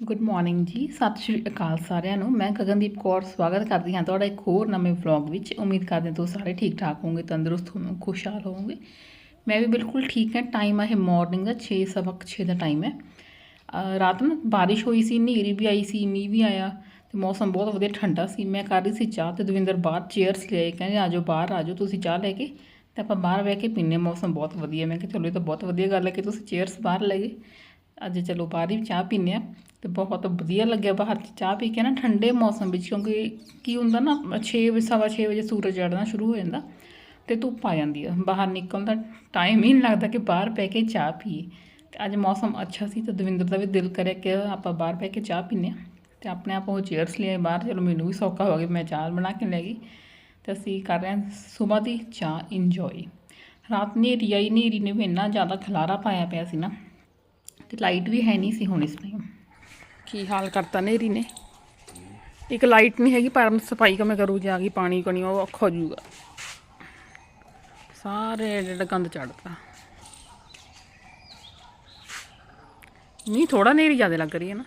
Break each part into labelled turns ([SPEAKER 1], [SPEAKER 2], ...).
[SPEAKER 1] Good morning ਜੀ, ਸਤਿ ਸ਼੍ਰੀ ਅਕਾਲ ਸਾਰਿਆਂ ਨੂੰ। ਮੈਂ ਗਗਨਦੀਪ ਕੌਰ, ਸਵਾਗਤ ਕਰਦੀ ਹਾਂ ਤੁਹਾਡਾ ਇੱਕ ਹੋਰ ਨਵੇਂ ਵਲੌਗ ਵਿੱਚ। ਉਮੀਦ ਕਰਦੇ ਤੁਸੀਂ ਸਾਰੇ ਠੀਕ ਠਾਕ ਹੋਵੋਗੇ, ਤੰਦਰੁਸਤ ਹੋਵੋਗੇ, ਖੁਸ਼ਹਾਲ ਹੋਵੋਗੇ। ਮੈਂ ਵੀ ਬਿਲਕੁਲ ਠੀਕ ਹਾਂ। ਟਾਈਮ ਹੈ ਮਾਰਨਿੰਗ ਦਾ 6 ਸਵਾ ਕੁ, ਛੇ ਦਾ ਟਾਈਮ ਹੈ। ਰਾਤ ਨੂੰ ਬਾਰਿਸ਼ ਹੋਈ ਸੀ, ਹਨੇਰੀ ਵੀ ਆਈ ਸੀ, ਮੀਂਹ ਵੀ ਆਇਆ ਤੇ ਮੌਸਮ ਬਹੁਤ ਵਧੀਆ ਠੰਡਾ ਸੀ। ਮੈਂ ਕਰ ਰਹੀ ਸੀ ਚਾਹ ਤੇ ਦਵਿੰਦਰ ਬਾਹਰ ਚੇਅਰਸ ਲਿਆਏ ਕਹਿੰਦੇ ਆਜੋ ਬਾਹਰ, ਆਜੋ ਤੁਸੀਂ ਚਾਹ ਲੈ ਕੇ ਤੇ ਆਪਾਂ ਬਾਹਰ ਬਹਿ ਕੇ ਪੀਨੇ ਮੌਸਮ ਬਹੁਤ ਵਧੀਆ ਮੈਂ ਕਿਹਾ ਚਲੋ ਇਹ ਤਾਂ ਬਹੁਤ ਵਧੀਆ ਗੱਲ ਹੈ ਕਿ ਤੁਸੀਂ ਚੇਅਰਸ ਬਾਹਰ ਲੈ ਗਏ ਅੱਜ ਚਲੋ ਬਾਹਰ ਹੀ ਚਾਹ ਪੀਨੇ ਆ ਤੇ ਬਹੁਤ ਵਧੀਆ ਲੱਗਿਆ ਬਾਹਰ 'ਚ ਚਾਹ ਪੀ ਕੇ ਨਾ ਠੰਡੇ ਮੌਸਮ ਵਿੱਚ, ਕਿਉਂਕਿ ਕੀ ਹੁੰਦਾ ਨਾ 6 ਵਜੇ, ਸਵਾ ਛੇ ਵਜੇ ਸੂਰਜ ਚੜ੍ਹਨਾ ਸ਼ੁਰੂ ਹੋ ਜਾਂਦਾ ਤੇ ਧੁੱਪ ਆ ਜਾਂਦੀ ਆ। ਬਾਹਰ ਨਿਕਲਣ ਦਾ ਟਾਈਮ ਹੀ ਨਹੀਂ ਲੱਗਦਾ ਕਿ ਬਾਹਰ ਬਹਿ ਕੇ ਚਾਹ ਪੀਏ। ਤੇ ਅੱਜ ਮੌਸਮ ਅੱਛਾ ਸੀ ਤੇ ਦਵਿੰਦਰ ਦਾ ਵੀ ਦਿਲ ਕਰਿਆ ਕਿ ਆਪਾਂ ਬਾਹਰ ਬਹਿ ਕੇ ਚਾਹ ਪੀਨੇ ਆ ਤੇ ਆਪਣੇ ਆਪ ਉਹ ਚੇਅਰਸ ਲਿਆਏ ਬਾਹਰ, ਚਲੋ ਮੈਨੂੰ ਵੀ ਸੌਖਾ ਹੋ ਗਿਆ, ਮੈਂ ਚਾਹ ਬਣਾ ਕੇ ਲੈ ਗਈ। ਤੇ ਅਸੀਂ ਕਰ ਰਹੇ ਹਾਂ ਸਵੇਰ ਦੀ ਚਾਹ ਇੰਜੋਏ ਰਾਤ ਹਨੇਰੀ ਆਈ, ਹਨੇਰੀ ਨੇ ਵੀ ਇੰਨਾ ਜ਼ਿਆਦਾ ਖਲਾਰਾ ਪਾਇਆ ਪਿਆ ਸੀ ਨਾ। ਤੇ ਲਾਈਟ ਵੀ ਹੈ ਨਹੀਂ ਸੀ ਹੁਣ ਇਸ ਟਾਈਮ ਕੀ ਹਾਲ ਕਰਤਾ ਨੇਰੀ ਨੇ? ਇੱਕ ਲਾਈਟ ਨਹੀਂ ਹੈਗੀ ਪਰ ਸਫ਼ਾਈ ਕਮੇ ਕਰੂ ਜਾ ਕੇ ਪਾਣੀ ਕਣੀ ਉਹ ਔਖਾ ਹੋ ਜਾਊਗਾ। ਸਾਰੇ ਜਿਹੜਾ ਗੰਦ ਚੜਦਾ ਨਹੀਂ ਥੋੜਾ ਨੇਰੀ ਜ਼ਿਆਦਾ ਲੱਗ ਰਹੀ ਹੈ ਨਾ।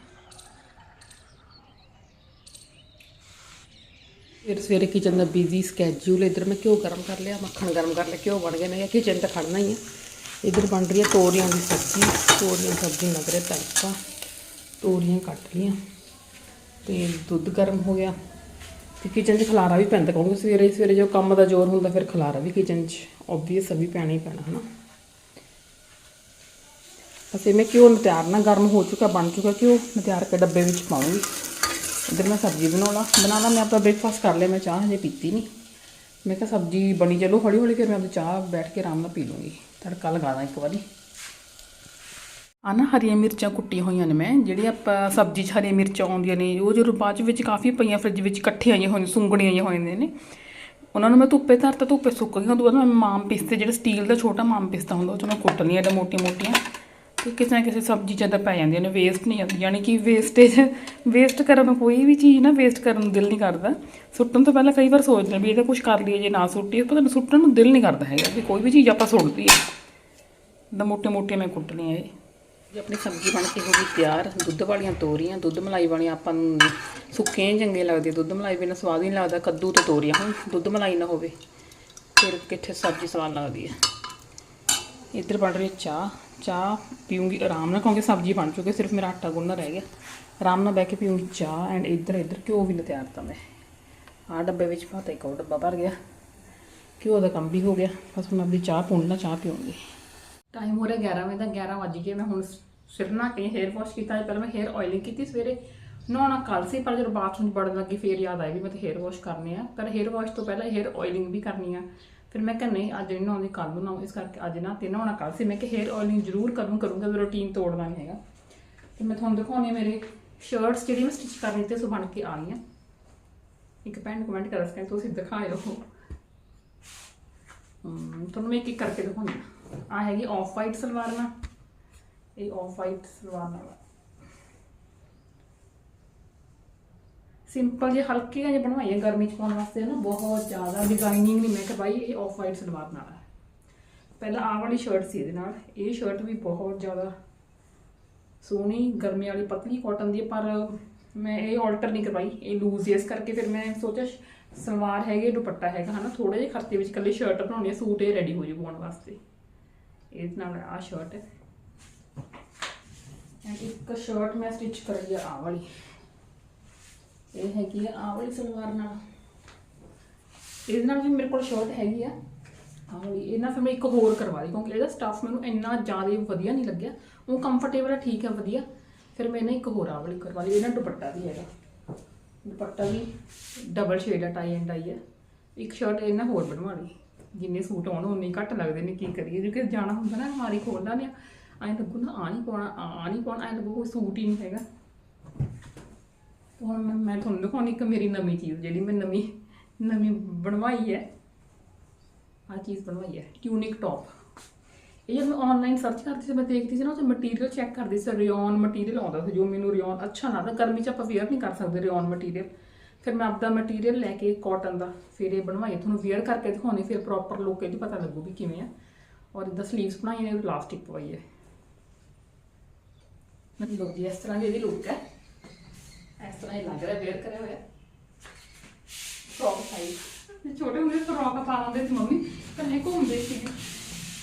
[SPEAKER 1] ਫਿਰ ਸਵੇਰੇ ਕਿਚਨ ਦਾ ਬਿਜ਼ੀ ਸਕੇਜੂਲ ਇਧਰ ਮੈਂ ਘਿਓ ਗਰਮ ਕਰ ਲਿਆ ਮੱਖਣ ਗਰਮ ਕਰ ਲਿਆ ਘਿਓ ਬਣ ਗਿਆ ਨਾ ਕਿਚਨ ਤਾਂ ਖੜਨਾ ਹੀ ਹੈ ਇਧਰ ਬਣ ਰਹੀ ਹੈ ਤੋਰੀਆਂ ਦੀ ਸਬਜ਼ੀ। ਤੋਰੀਆਂ ਸਬਜ਼ੀ ਲੱਗ ਰਿਹਾ ਤੜਕਾ ਤੋਰੀਆਂ ਕੱਟ ਲਈਆਂ। ਤੇ ਦੁੱਧ ਗਰਮ ਹੋ ਗਿਆ। ਤੇ ਕਿਚਨ 'ਚ ਖਲਾਰਾ ਵੀ ਪੈਂਦਾ ਕਹੂੰਗੀ ਸਵੇਰੇ ਸਵੇਰੇ ਜੋ ਕੰਮ ਦਾ ਜ਼ੋਰ ਹੁੰਦਾ, ਫਿਰ ਖਲਾਰਾ ਵੀ ਕਿਚਨ 'ਚ ਆਬਵੀਅਸ ਵੀ ਪੈਣਾ ਹੀ ਪੈਣਾ, ਹਨਾ। ਬਸ ਇਹ ਮੈਂ ਘਿਓ ਨੂੰ ਤਿਆਰ ਨਾ, ਗਰਮ ਹੋ ਚੁੱਕਾ, ਬਣ ਚੁੱਕਾ ਘਿਓ, ਮੈਂ ਤਿਆਰ ਕੇ ਡੱਬੇ ਵਿੱਚ ਪਾਉਂਗੀ ਇਧਰ ਮੈਂ ਸਬਜ਼ੀ ਬਣਾਉਣਾ ਬਣਾਉਣਾ ਮੈਂ ਆਪਣਾ ਬ੍ਰੇਕਫਾਸਟ ਕਰ ਲਿਆ, ਮੈਂ ਚਾਹ ਹਜੇ ਪੀਤੀ ਨਹੀਂ। ਮੈਂ ਕਿਹਾ ਸਬਜ਼ੀ ਬਣੀ, ਚਲੋ ਹੌਲੀ ਹੌਲੀ ਫਿਰ ਮੈਂ ਆਪਣੀ ਚਾਹ ਬੈਠ ਕੇ ਆਰਾਮ ਨਾਲ ਪੀ ਲੂੰਗੀ। ਤੜਕਾ ਲਗਾ ਦਾਂ ਇੱਕ ਵਾਰੀ। ਆ ਨਾ ਹਰੀਆਂ ਮਿਰਚਾਂ ਕੁੱਟੀਆਂ ਹੋਈਆਂ ਨੇ ਮੈਂ, ਜਿਹੜੀ ਆਪਾਂ ਸਬਜ਼ੀ 'ਚ ਹਰੀਆਂ ਮਿਰਚਾਂ ਆਉਂਦੀਆਂ ਨੇ, ਉਹ ਜਦੋਂ ਬਾਅਦ 'ਚ ਵਿੱਚ ਕਾਫੀ ਪਈਆਂ, ਫ੍ਰਿਜ ਵਿੱਚ ਇਕੱਠੀਆਂ ਆਈਆਂ ਹੋਈਆਂ, ਸੁੰਗਣੀਆਂ ਆਈਆਂ ਹੋਈਆਂ ਨੇ। ਉਹਨਾਂ ਨੂੰ ਮੈਂ ਧੁੱਪੇ ਧਰਤਾ, ਧੁੱਪੇ ਸੁੱਕ ਗਈਆਂ ਉਦੋਂ ਬਾਅਦ ਮੈਂ ਮਾਮ ਪਿਸਤੇ, ਜਿਹੜਾ ਸਟੀਲ ਦਾ ਛੋਟਾ ਮਾਮ ਪਿਸਤਾ ਹੁੰਦਾ, ਉਹ 'ਚ ਮੈਂ ਕੁੱਟ ਲਈਆਂ ਮੋਟੀਆਂ ਮੋਟੀਆਂ ਤੇ ਕਿਸੇ ਨਾ ਕਿਸੇ ਸਬਜ਼ੀ 'ਚ ਪੈ ਜਾਂਦੀਆਂ ਨੇ ਵੇਸਟ ਨਹੀਂ ਆਉਂਦੀ। ਯਾਨੀ ਕਿ ਵੇਸਟੇਜ ਵੇਸਟ ਕਰਨ ਨੂੰ ਕੋਈ ਵੀ ਚੀਜ਼ ਨਾ ਵੇਸਟ ਕਰਨ ਨੂੰ ਦਿਲ ਨਹੀਂ ਕਰਦਾ। ਸੁੱਟਣ ਤੋਂ ਪਹਿਲਾਂ ਕਈ ਵਾਰ ਸੋਚਦੇ ਵੀ ਇਹਦਾ ਕੁਝ ਕਰ ਲਈਏ, ਜੇ ਨਾ ਸੁੱਟੀਏ ਪਤਾ ਨਹੀਂ ਸੁੱਟਣ ਨੂੰ ਦਿਲ ਨਹੀਂ ਕਰਦਾ ਹੈਗਾ ਵੀ ਕੋਈ ਵੀ ਚੀਜ਼ ਆਪਾਂ ਸੁੱਟਦੀ ਹੈ ਦਾ ਮੋਟੇ ਮੋਟੇ ਮੈਂ ਕੁੱਟ ਲਈਆਂ ਇਹ। ਆਪਣੀ ਸਬਜ਼ੀ ਬਣ ਕੇ ਹੋ ਗਈ ਤਿਆਰ, ਦੁੱਧ ਵਾਲੀਆਂ ਤੋਰੀਆਂ, ਦੁੱਧ ਮਲਾਈ ਵਾਲੀਆਂ ਆਪਾਂ ਨੂੰ ਸੁੱਕੇ ਹੀ ਚੰਗੇ ਲੱਗਦੇ। ਦੁੱਧ ਮਲਾਈ ਬਿਨਾਂ ਸਵਾਦ ਹੀ ਨਹੀਂ ਲੱਗਦਾ, ਕੱਦੂ ਤੇ ਤੋਰੀਆਂ। ਹੁਣ ਦੁੱਧ ਮਲਾਈ ਨਾ ਹੋਵੇ, ਫਿਰ ਕਿੱਥੇ ਸਬਜ਼ੀ ਸਵਾਦ ਲੱਗਦੀ ਹੈ ਇੱਧਰ ਬਣ ਰਹੀ ਚਾਹ। ਚਾਹ ਪੀਉਂਗੀ ਆਰਾਮ ਨਾਲ, ਕਿਉਂਕਿ ਸਬਜ਼ੀ ਬਣ ਚੁੱਕੀ, ਸਿਰਫ ਮੇਰਾ ਆਟਾ ਗੁੰਨਣਾ ਰਹਿ ਗਿਆ। ਆਰਾਮ ਨਾਲ ਬਹਿ ਕੇ ਪੀਉਂਗੀ ਚਾਹ ਐਂਡ ਇੱਧਰ ਇੱਧਰ ਘਿਓ ਵੀ ਤਿਆਰ ਤਾਂ ਮੈਂ। ਆਹ ਡੱਬੇ ਵਿੱਚ ਪਾਤਾ, ਇੱਕ ਉਹ ਡੱਬਾ ਭਰ ਗਿਆ। ਘਿਓ ਦਾ ਕੰਮ ਵੀ ਹੋ ਗਿਆ, ਬਸ ਹੁਣ ਆਪਣੀ ਚਾਹ ਪੁੰਨਾ ਚਾਹ ਪੀਉਂਗੀ ਟਾਈਮ ਹੋ ਰਿਹਾ 11 ਵਜੇ ਦਾ 11 ਵਜ ਗਏ, ਮੈਂ ਹੁਣ ਸਿਰ ਨਾ ਕੇ ਹੇਅਰ ਵਾਸ਼ ਕੀਤਾ ਸੀ। ਪਹਿਲਾਂ ਮੈਂ ਹੇਅਰ ਆਇਲਿੰਗ ਕੀਤੀ ਸਵੇਰੇ। ਨਹਾਉਣਾ ਕੱਲ ਸੀ, ਪਰ ਜਦੋਂ ਬਾਥਰੂਮ 'ਚ ਵੜਨ ਲੱਗੀ, ਫੇਰ ਯਾਦ ਆਈ ਵੀ ਮੈਂ ਤਾਂ ਹੇਅਰ ਵਾਸ਼ ਕਰਨੇ ਆ। ਪਰ ਹੇਅਰ ਵਾਸ਼ ਤੋਂ ਪਹਿਲਾਂ ਹੇਅਰ ਆਇਲਿੰਗ ਵੀ ਕਰਨੀ ਆ। ਫਿਰ ਮੈਂ ਕਿਹਾ, ਨਹੀਂ, ਅੱਜ ਨਹੀਂ ਨਹਾਉਂਦੀ ਕੱਲ ਨੂੰ ਨਹਾਉਂ। ਇਸ ਕਰਕੇ ਅੱਜ ਨਾ ਤੇ ਨਹਾਉਣਾ ਕੱਲ ਸੀ। ਮੈਂ ਕਿ ਹੇਅਰ ਆਇਲਿੰਗ ਜ਼ਰੂਰ ਕਰੂੰ, ਕਰੂੰਗਾ ਵੀ ਰੁਟੀਨ ਤੋੜਨਾ ਨਹੀਂ ਹੈਗਾ। ਤੇ ਮੈਂ ਤੁਹਾਨੂੰ ਦਿਖਾਉਣੀ ਆ ਮੇਰੇ ਸ਼ਰਟਸ ਜਿਹੜੀ ਮੈਂ ਸਟਿਚ ਕਰਨੀ ਤੇ ਸੋ ਬਣ ਕੇ ਆ ਗਈਆਂ ਇੱਕ ਭੈਣ ਕਮੈਂਟ ਕਰ ਸਕਦਾ ਤੁਸੀਂ ਦਿਖਾਇਓ। ਤੁਹਾਨੂੰ ਮੈਂ ਇੱਕ ਇੱਕ ਕਰਕੇ ਦਿਖਾਉਂਦੀ ਆ। ਆਹ ਹੈਗੀ ਆਫ ਵਾਈਟ ਸਲਵਾਰ ਨਾਲ। ਇਹ ਆਫ ਵਾਈਟ ਸਲਵਾਰ ਨਾਲ। ਸਿੰਪਲ ਜੇ ਹਲਕੇ ਜਿਹੇ ਬਣਵਾਈਆਂ ਗਰਮੀ ਚ ਪਾਉਣ ਵਾਸਤੇ ਨਾ, ਬਹੁਤ ਜ਼ਿਆਦਾ ਡਿਜ਼ਾਈਨਿੰਗ ਨਹੀਂ ਮੈਂ ਕਰਵਾਈ, ਇਹ ਆਫ ਵਾਈਟ ਸਲਵਾਰ ਨਾਲ ਪਹਿਲਾਂ ਆਹ ਵਾਲੀ ਸ਼ਰਟ ਸੀ ਇਹਦੇ ਨਾਲ, ਇਹ ਸ਼ਰਟ ਵੀ ਬਹੁਤ ਜ਼ਿਆਦਾ ਸੋਹਣੀ, ਗਰਮੀ ਵਾਲੀ ਪਤਲੀ ਕਾਟਨ ਦੀ ਪਰ ਮੈਂ ਇਹ ਆਲਟਰ ਨਹੀਂ ਕਰਵਾਈ, ਇਹ ਲੂਜ਼ ਇਸ ਕਰਕੇ ਫਿਰ ਮੈਂ ਸੋਚਿਆ ਸਲਵਾਰ ਹੈਗੇ, ਦੁਪੱਟਾ ਹੈਗਾ, ਹਨਾ ਥੋੜੇ ਜਿਹੇ ਖਰਚੇ ਵਿੱਚ ਇਕੱਲੇ ਸ਼ਰਟ ਬਣਾਉਣੀ ਹੈ ਸੂਟ ਇਹ ਰੈਡੀ ਹੋ ਜੂ ਪਾਉਣ ਵਾਸਤੇ। ਇਹਦੇ ਨਾਲ ਆਹ ਸ਼ਰਟ ਹੈ। ਇੱਕ ਸ਼ਰਟ ਮੈਂ ਸਟਿਚ ਕਰੀ ਆ, ਆਹ ਵਾਲੀ। ਇਹ ਹੈਗੀ ਆ ਆਹ ਵਾਲੀ ਸਲਵਾਰ ਨਾਲ। ਇਹਦੇ ਨਾਲ ਵੀ ਮੇਰੇ ਕੋਲ ਸ਼ਰਟ ਹੈਗੀ ਆ। ਆਹ ਵਾਲੀ ਇਹ ਨਾ ਫਿਰ ਮੈਂ ਇੱਕ ਹੋਰ ਕਰਵਾ ਲਈ, ਕਿਉਂਕਿ ਇਹਦਾ ਸਟਾਫ ਮੈਨੂੰ ਇੰਨਾ ਜ਼ਿਆਦਾ ਵਧੀਆ ਨਹੀਂ ਲੱਗਿਆ। ਉਹ ਕੰਫਰਟੇਬਲ ਹੈ ਠੀਕ ਹੈ ਵਧੀਆ। ਫਿਰ ਮੈਂ ਨਾ ਇੱਕ ਹੋਰ ਆਹ ਵਾਲੀ ਕਰਵਾ ਲਈ ਇਹਨਾਂ ਦੁਪੱਟਾ ਵੀ ਹੈਗਾ। ਦੁਪੱਟਾ ਵੀ ਡਬਲ ਸ਼ੇਡ ਆ ਟਾਈ ਐਂਡ ਆਈ ਹੈ ਇੱਕ ਸ਼ਰਟ ਇਹਨਾਂ ਹੋਰ ਬਣਵਾ ਲਈ। ਜਿੰਨੇ ਸੂਟ ਆਉਣ, ਉਨੇ ਹੀ ਘੱਟ ਲੱਗਦੇ ਨੇ, ਕੀ ਕਰੀਏ? ਕਿਉਂਕਿ ਜਾਣਾ ਹੁੰਦਾ ਨਾ ਮਾਰੀ ਖੋਲਦਾ ਨੇ ਐਂ ਲੱਗੂ ਨਾ ਆ ਨਹੀਂ ਪਾਉਣਾ ਆ ਨਹੀਂ ਪਾਉਣਾ, ਐਂ ਲੱਗੂ ਕੋਈ ਸੂਟ ਹੀ ਨਹੀਂ ਹੈਗਾ। ਹੁਣ ਮੈਂ ਮੈਂ ਤੁਹਾਨੂੰ ਦਿਖਾਉਣੀ ਇੱਕ ਮੇਰੀ ਨਵੀਂ ਚੀਜ਼, ਜਿਹੜੀ ਮੈਂ ਨਵੀਂ ਨਵੀਂ ਬਣਵਾਈ ਹੈ। ਆ ਚੀਜ਼ ਬਣਵਾਈ ਹੈ, ਟਿਊਨਿਕ ਟੌਪ। ਇਹ ਜਦ ਮੈਂ ਆਨਲਾਈਨ ਸਰਚ ਕਰਦੀ ਸੀ, ਮੈਂ ਦੇਖਦੀ ਸੀ ਨਾ ਉਹ ਮਟੀਰੀਅਲ ਚੈੱਕ ਕਰਦੀ ਸੀ ਰਿਓਨ ਮਟੀਰੀਅਲ ਆਉਂਦਾ ਸੀ, ਜੋ ਮੈਨੂੰ ਰਿਓਨ ਅੱਛਾ ਲੱਗਦਾ, ਗਰਮੀ 'ਚ ਆਪਾਂ ਵੇਅਰ ਨਹੀਂ ਕਰ ਸਕਦੇ ਰਿਓਨ ਮਟੀਰੀਅਲ ਫਿਰ ਮੈਂ ਆਪਦਾ ਮਟੀਰੀਅਲ ਲੈ ਕੇ ਕਾਟਨ ਦਾ ਫਿਰ ਇਹ ਬਣਵਾਈ, ਤੁਹਾਨੂੰ ਵੇਅਰ ਕਰਕੇ ਦਿਖਾਉਣੀ, ਫਿਰ ਪ੍ਰੋਪਰ ਲੁੱਕ ਇਹਦੀ ਪਤਾ ਲੱਗੂ ਵੀ ਕਿਵੇਂ ਆ। ਔਰ ਇਹਦਾ ਸਲੀਵਸ ਬਣਾਈ ਨੇ ਪਲਾਸਟਿਕ ਪਵਾਈ ਹੈ। ਮਤਲਬ ਜੀ, ਇਸ ਤਰ੍ਹਾਂ ਦੀ ਇਹਦੀ ਲੁੱਕ ਹੈ। ਇਸ ਤਰ੍ਹਾਂ ਹੀ ਲੱਗ ਰਿਹਾ ਵੇਅਰ ਕਰਿਆ ਹੋਇਆ। ਫਰੋਕ ਸਾਈਜ਼ ਤੇ ਛੋਟੇ ਹੁੰਦੇ ਫਰੋਕ ਪਾ ਲੈਂਦੇ ਸੀ ਮੰਮੀ ਇਹ ਘੁੰਮਦੇ ਸੀ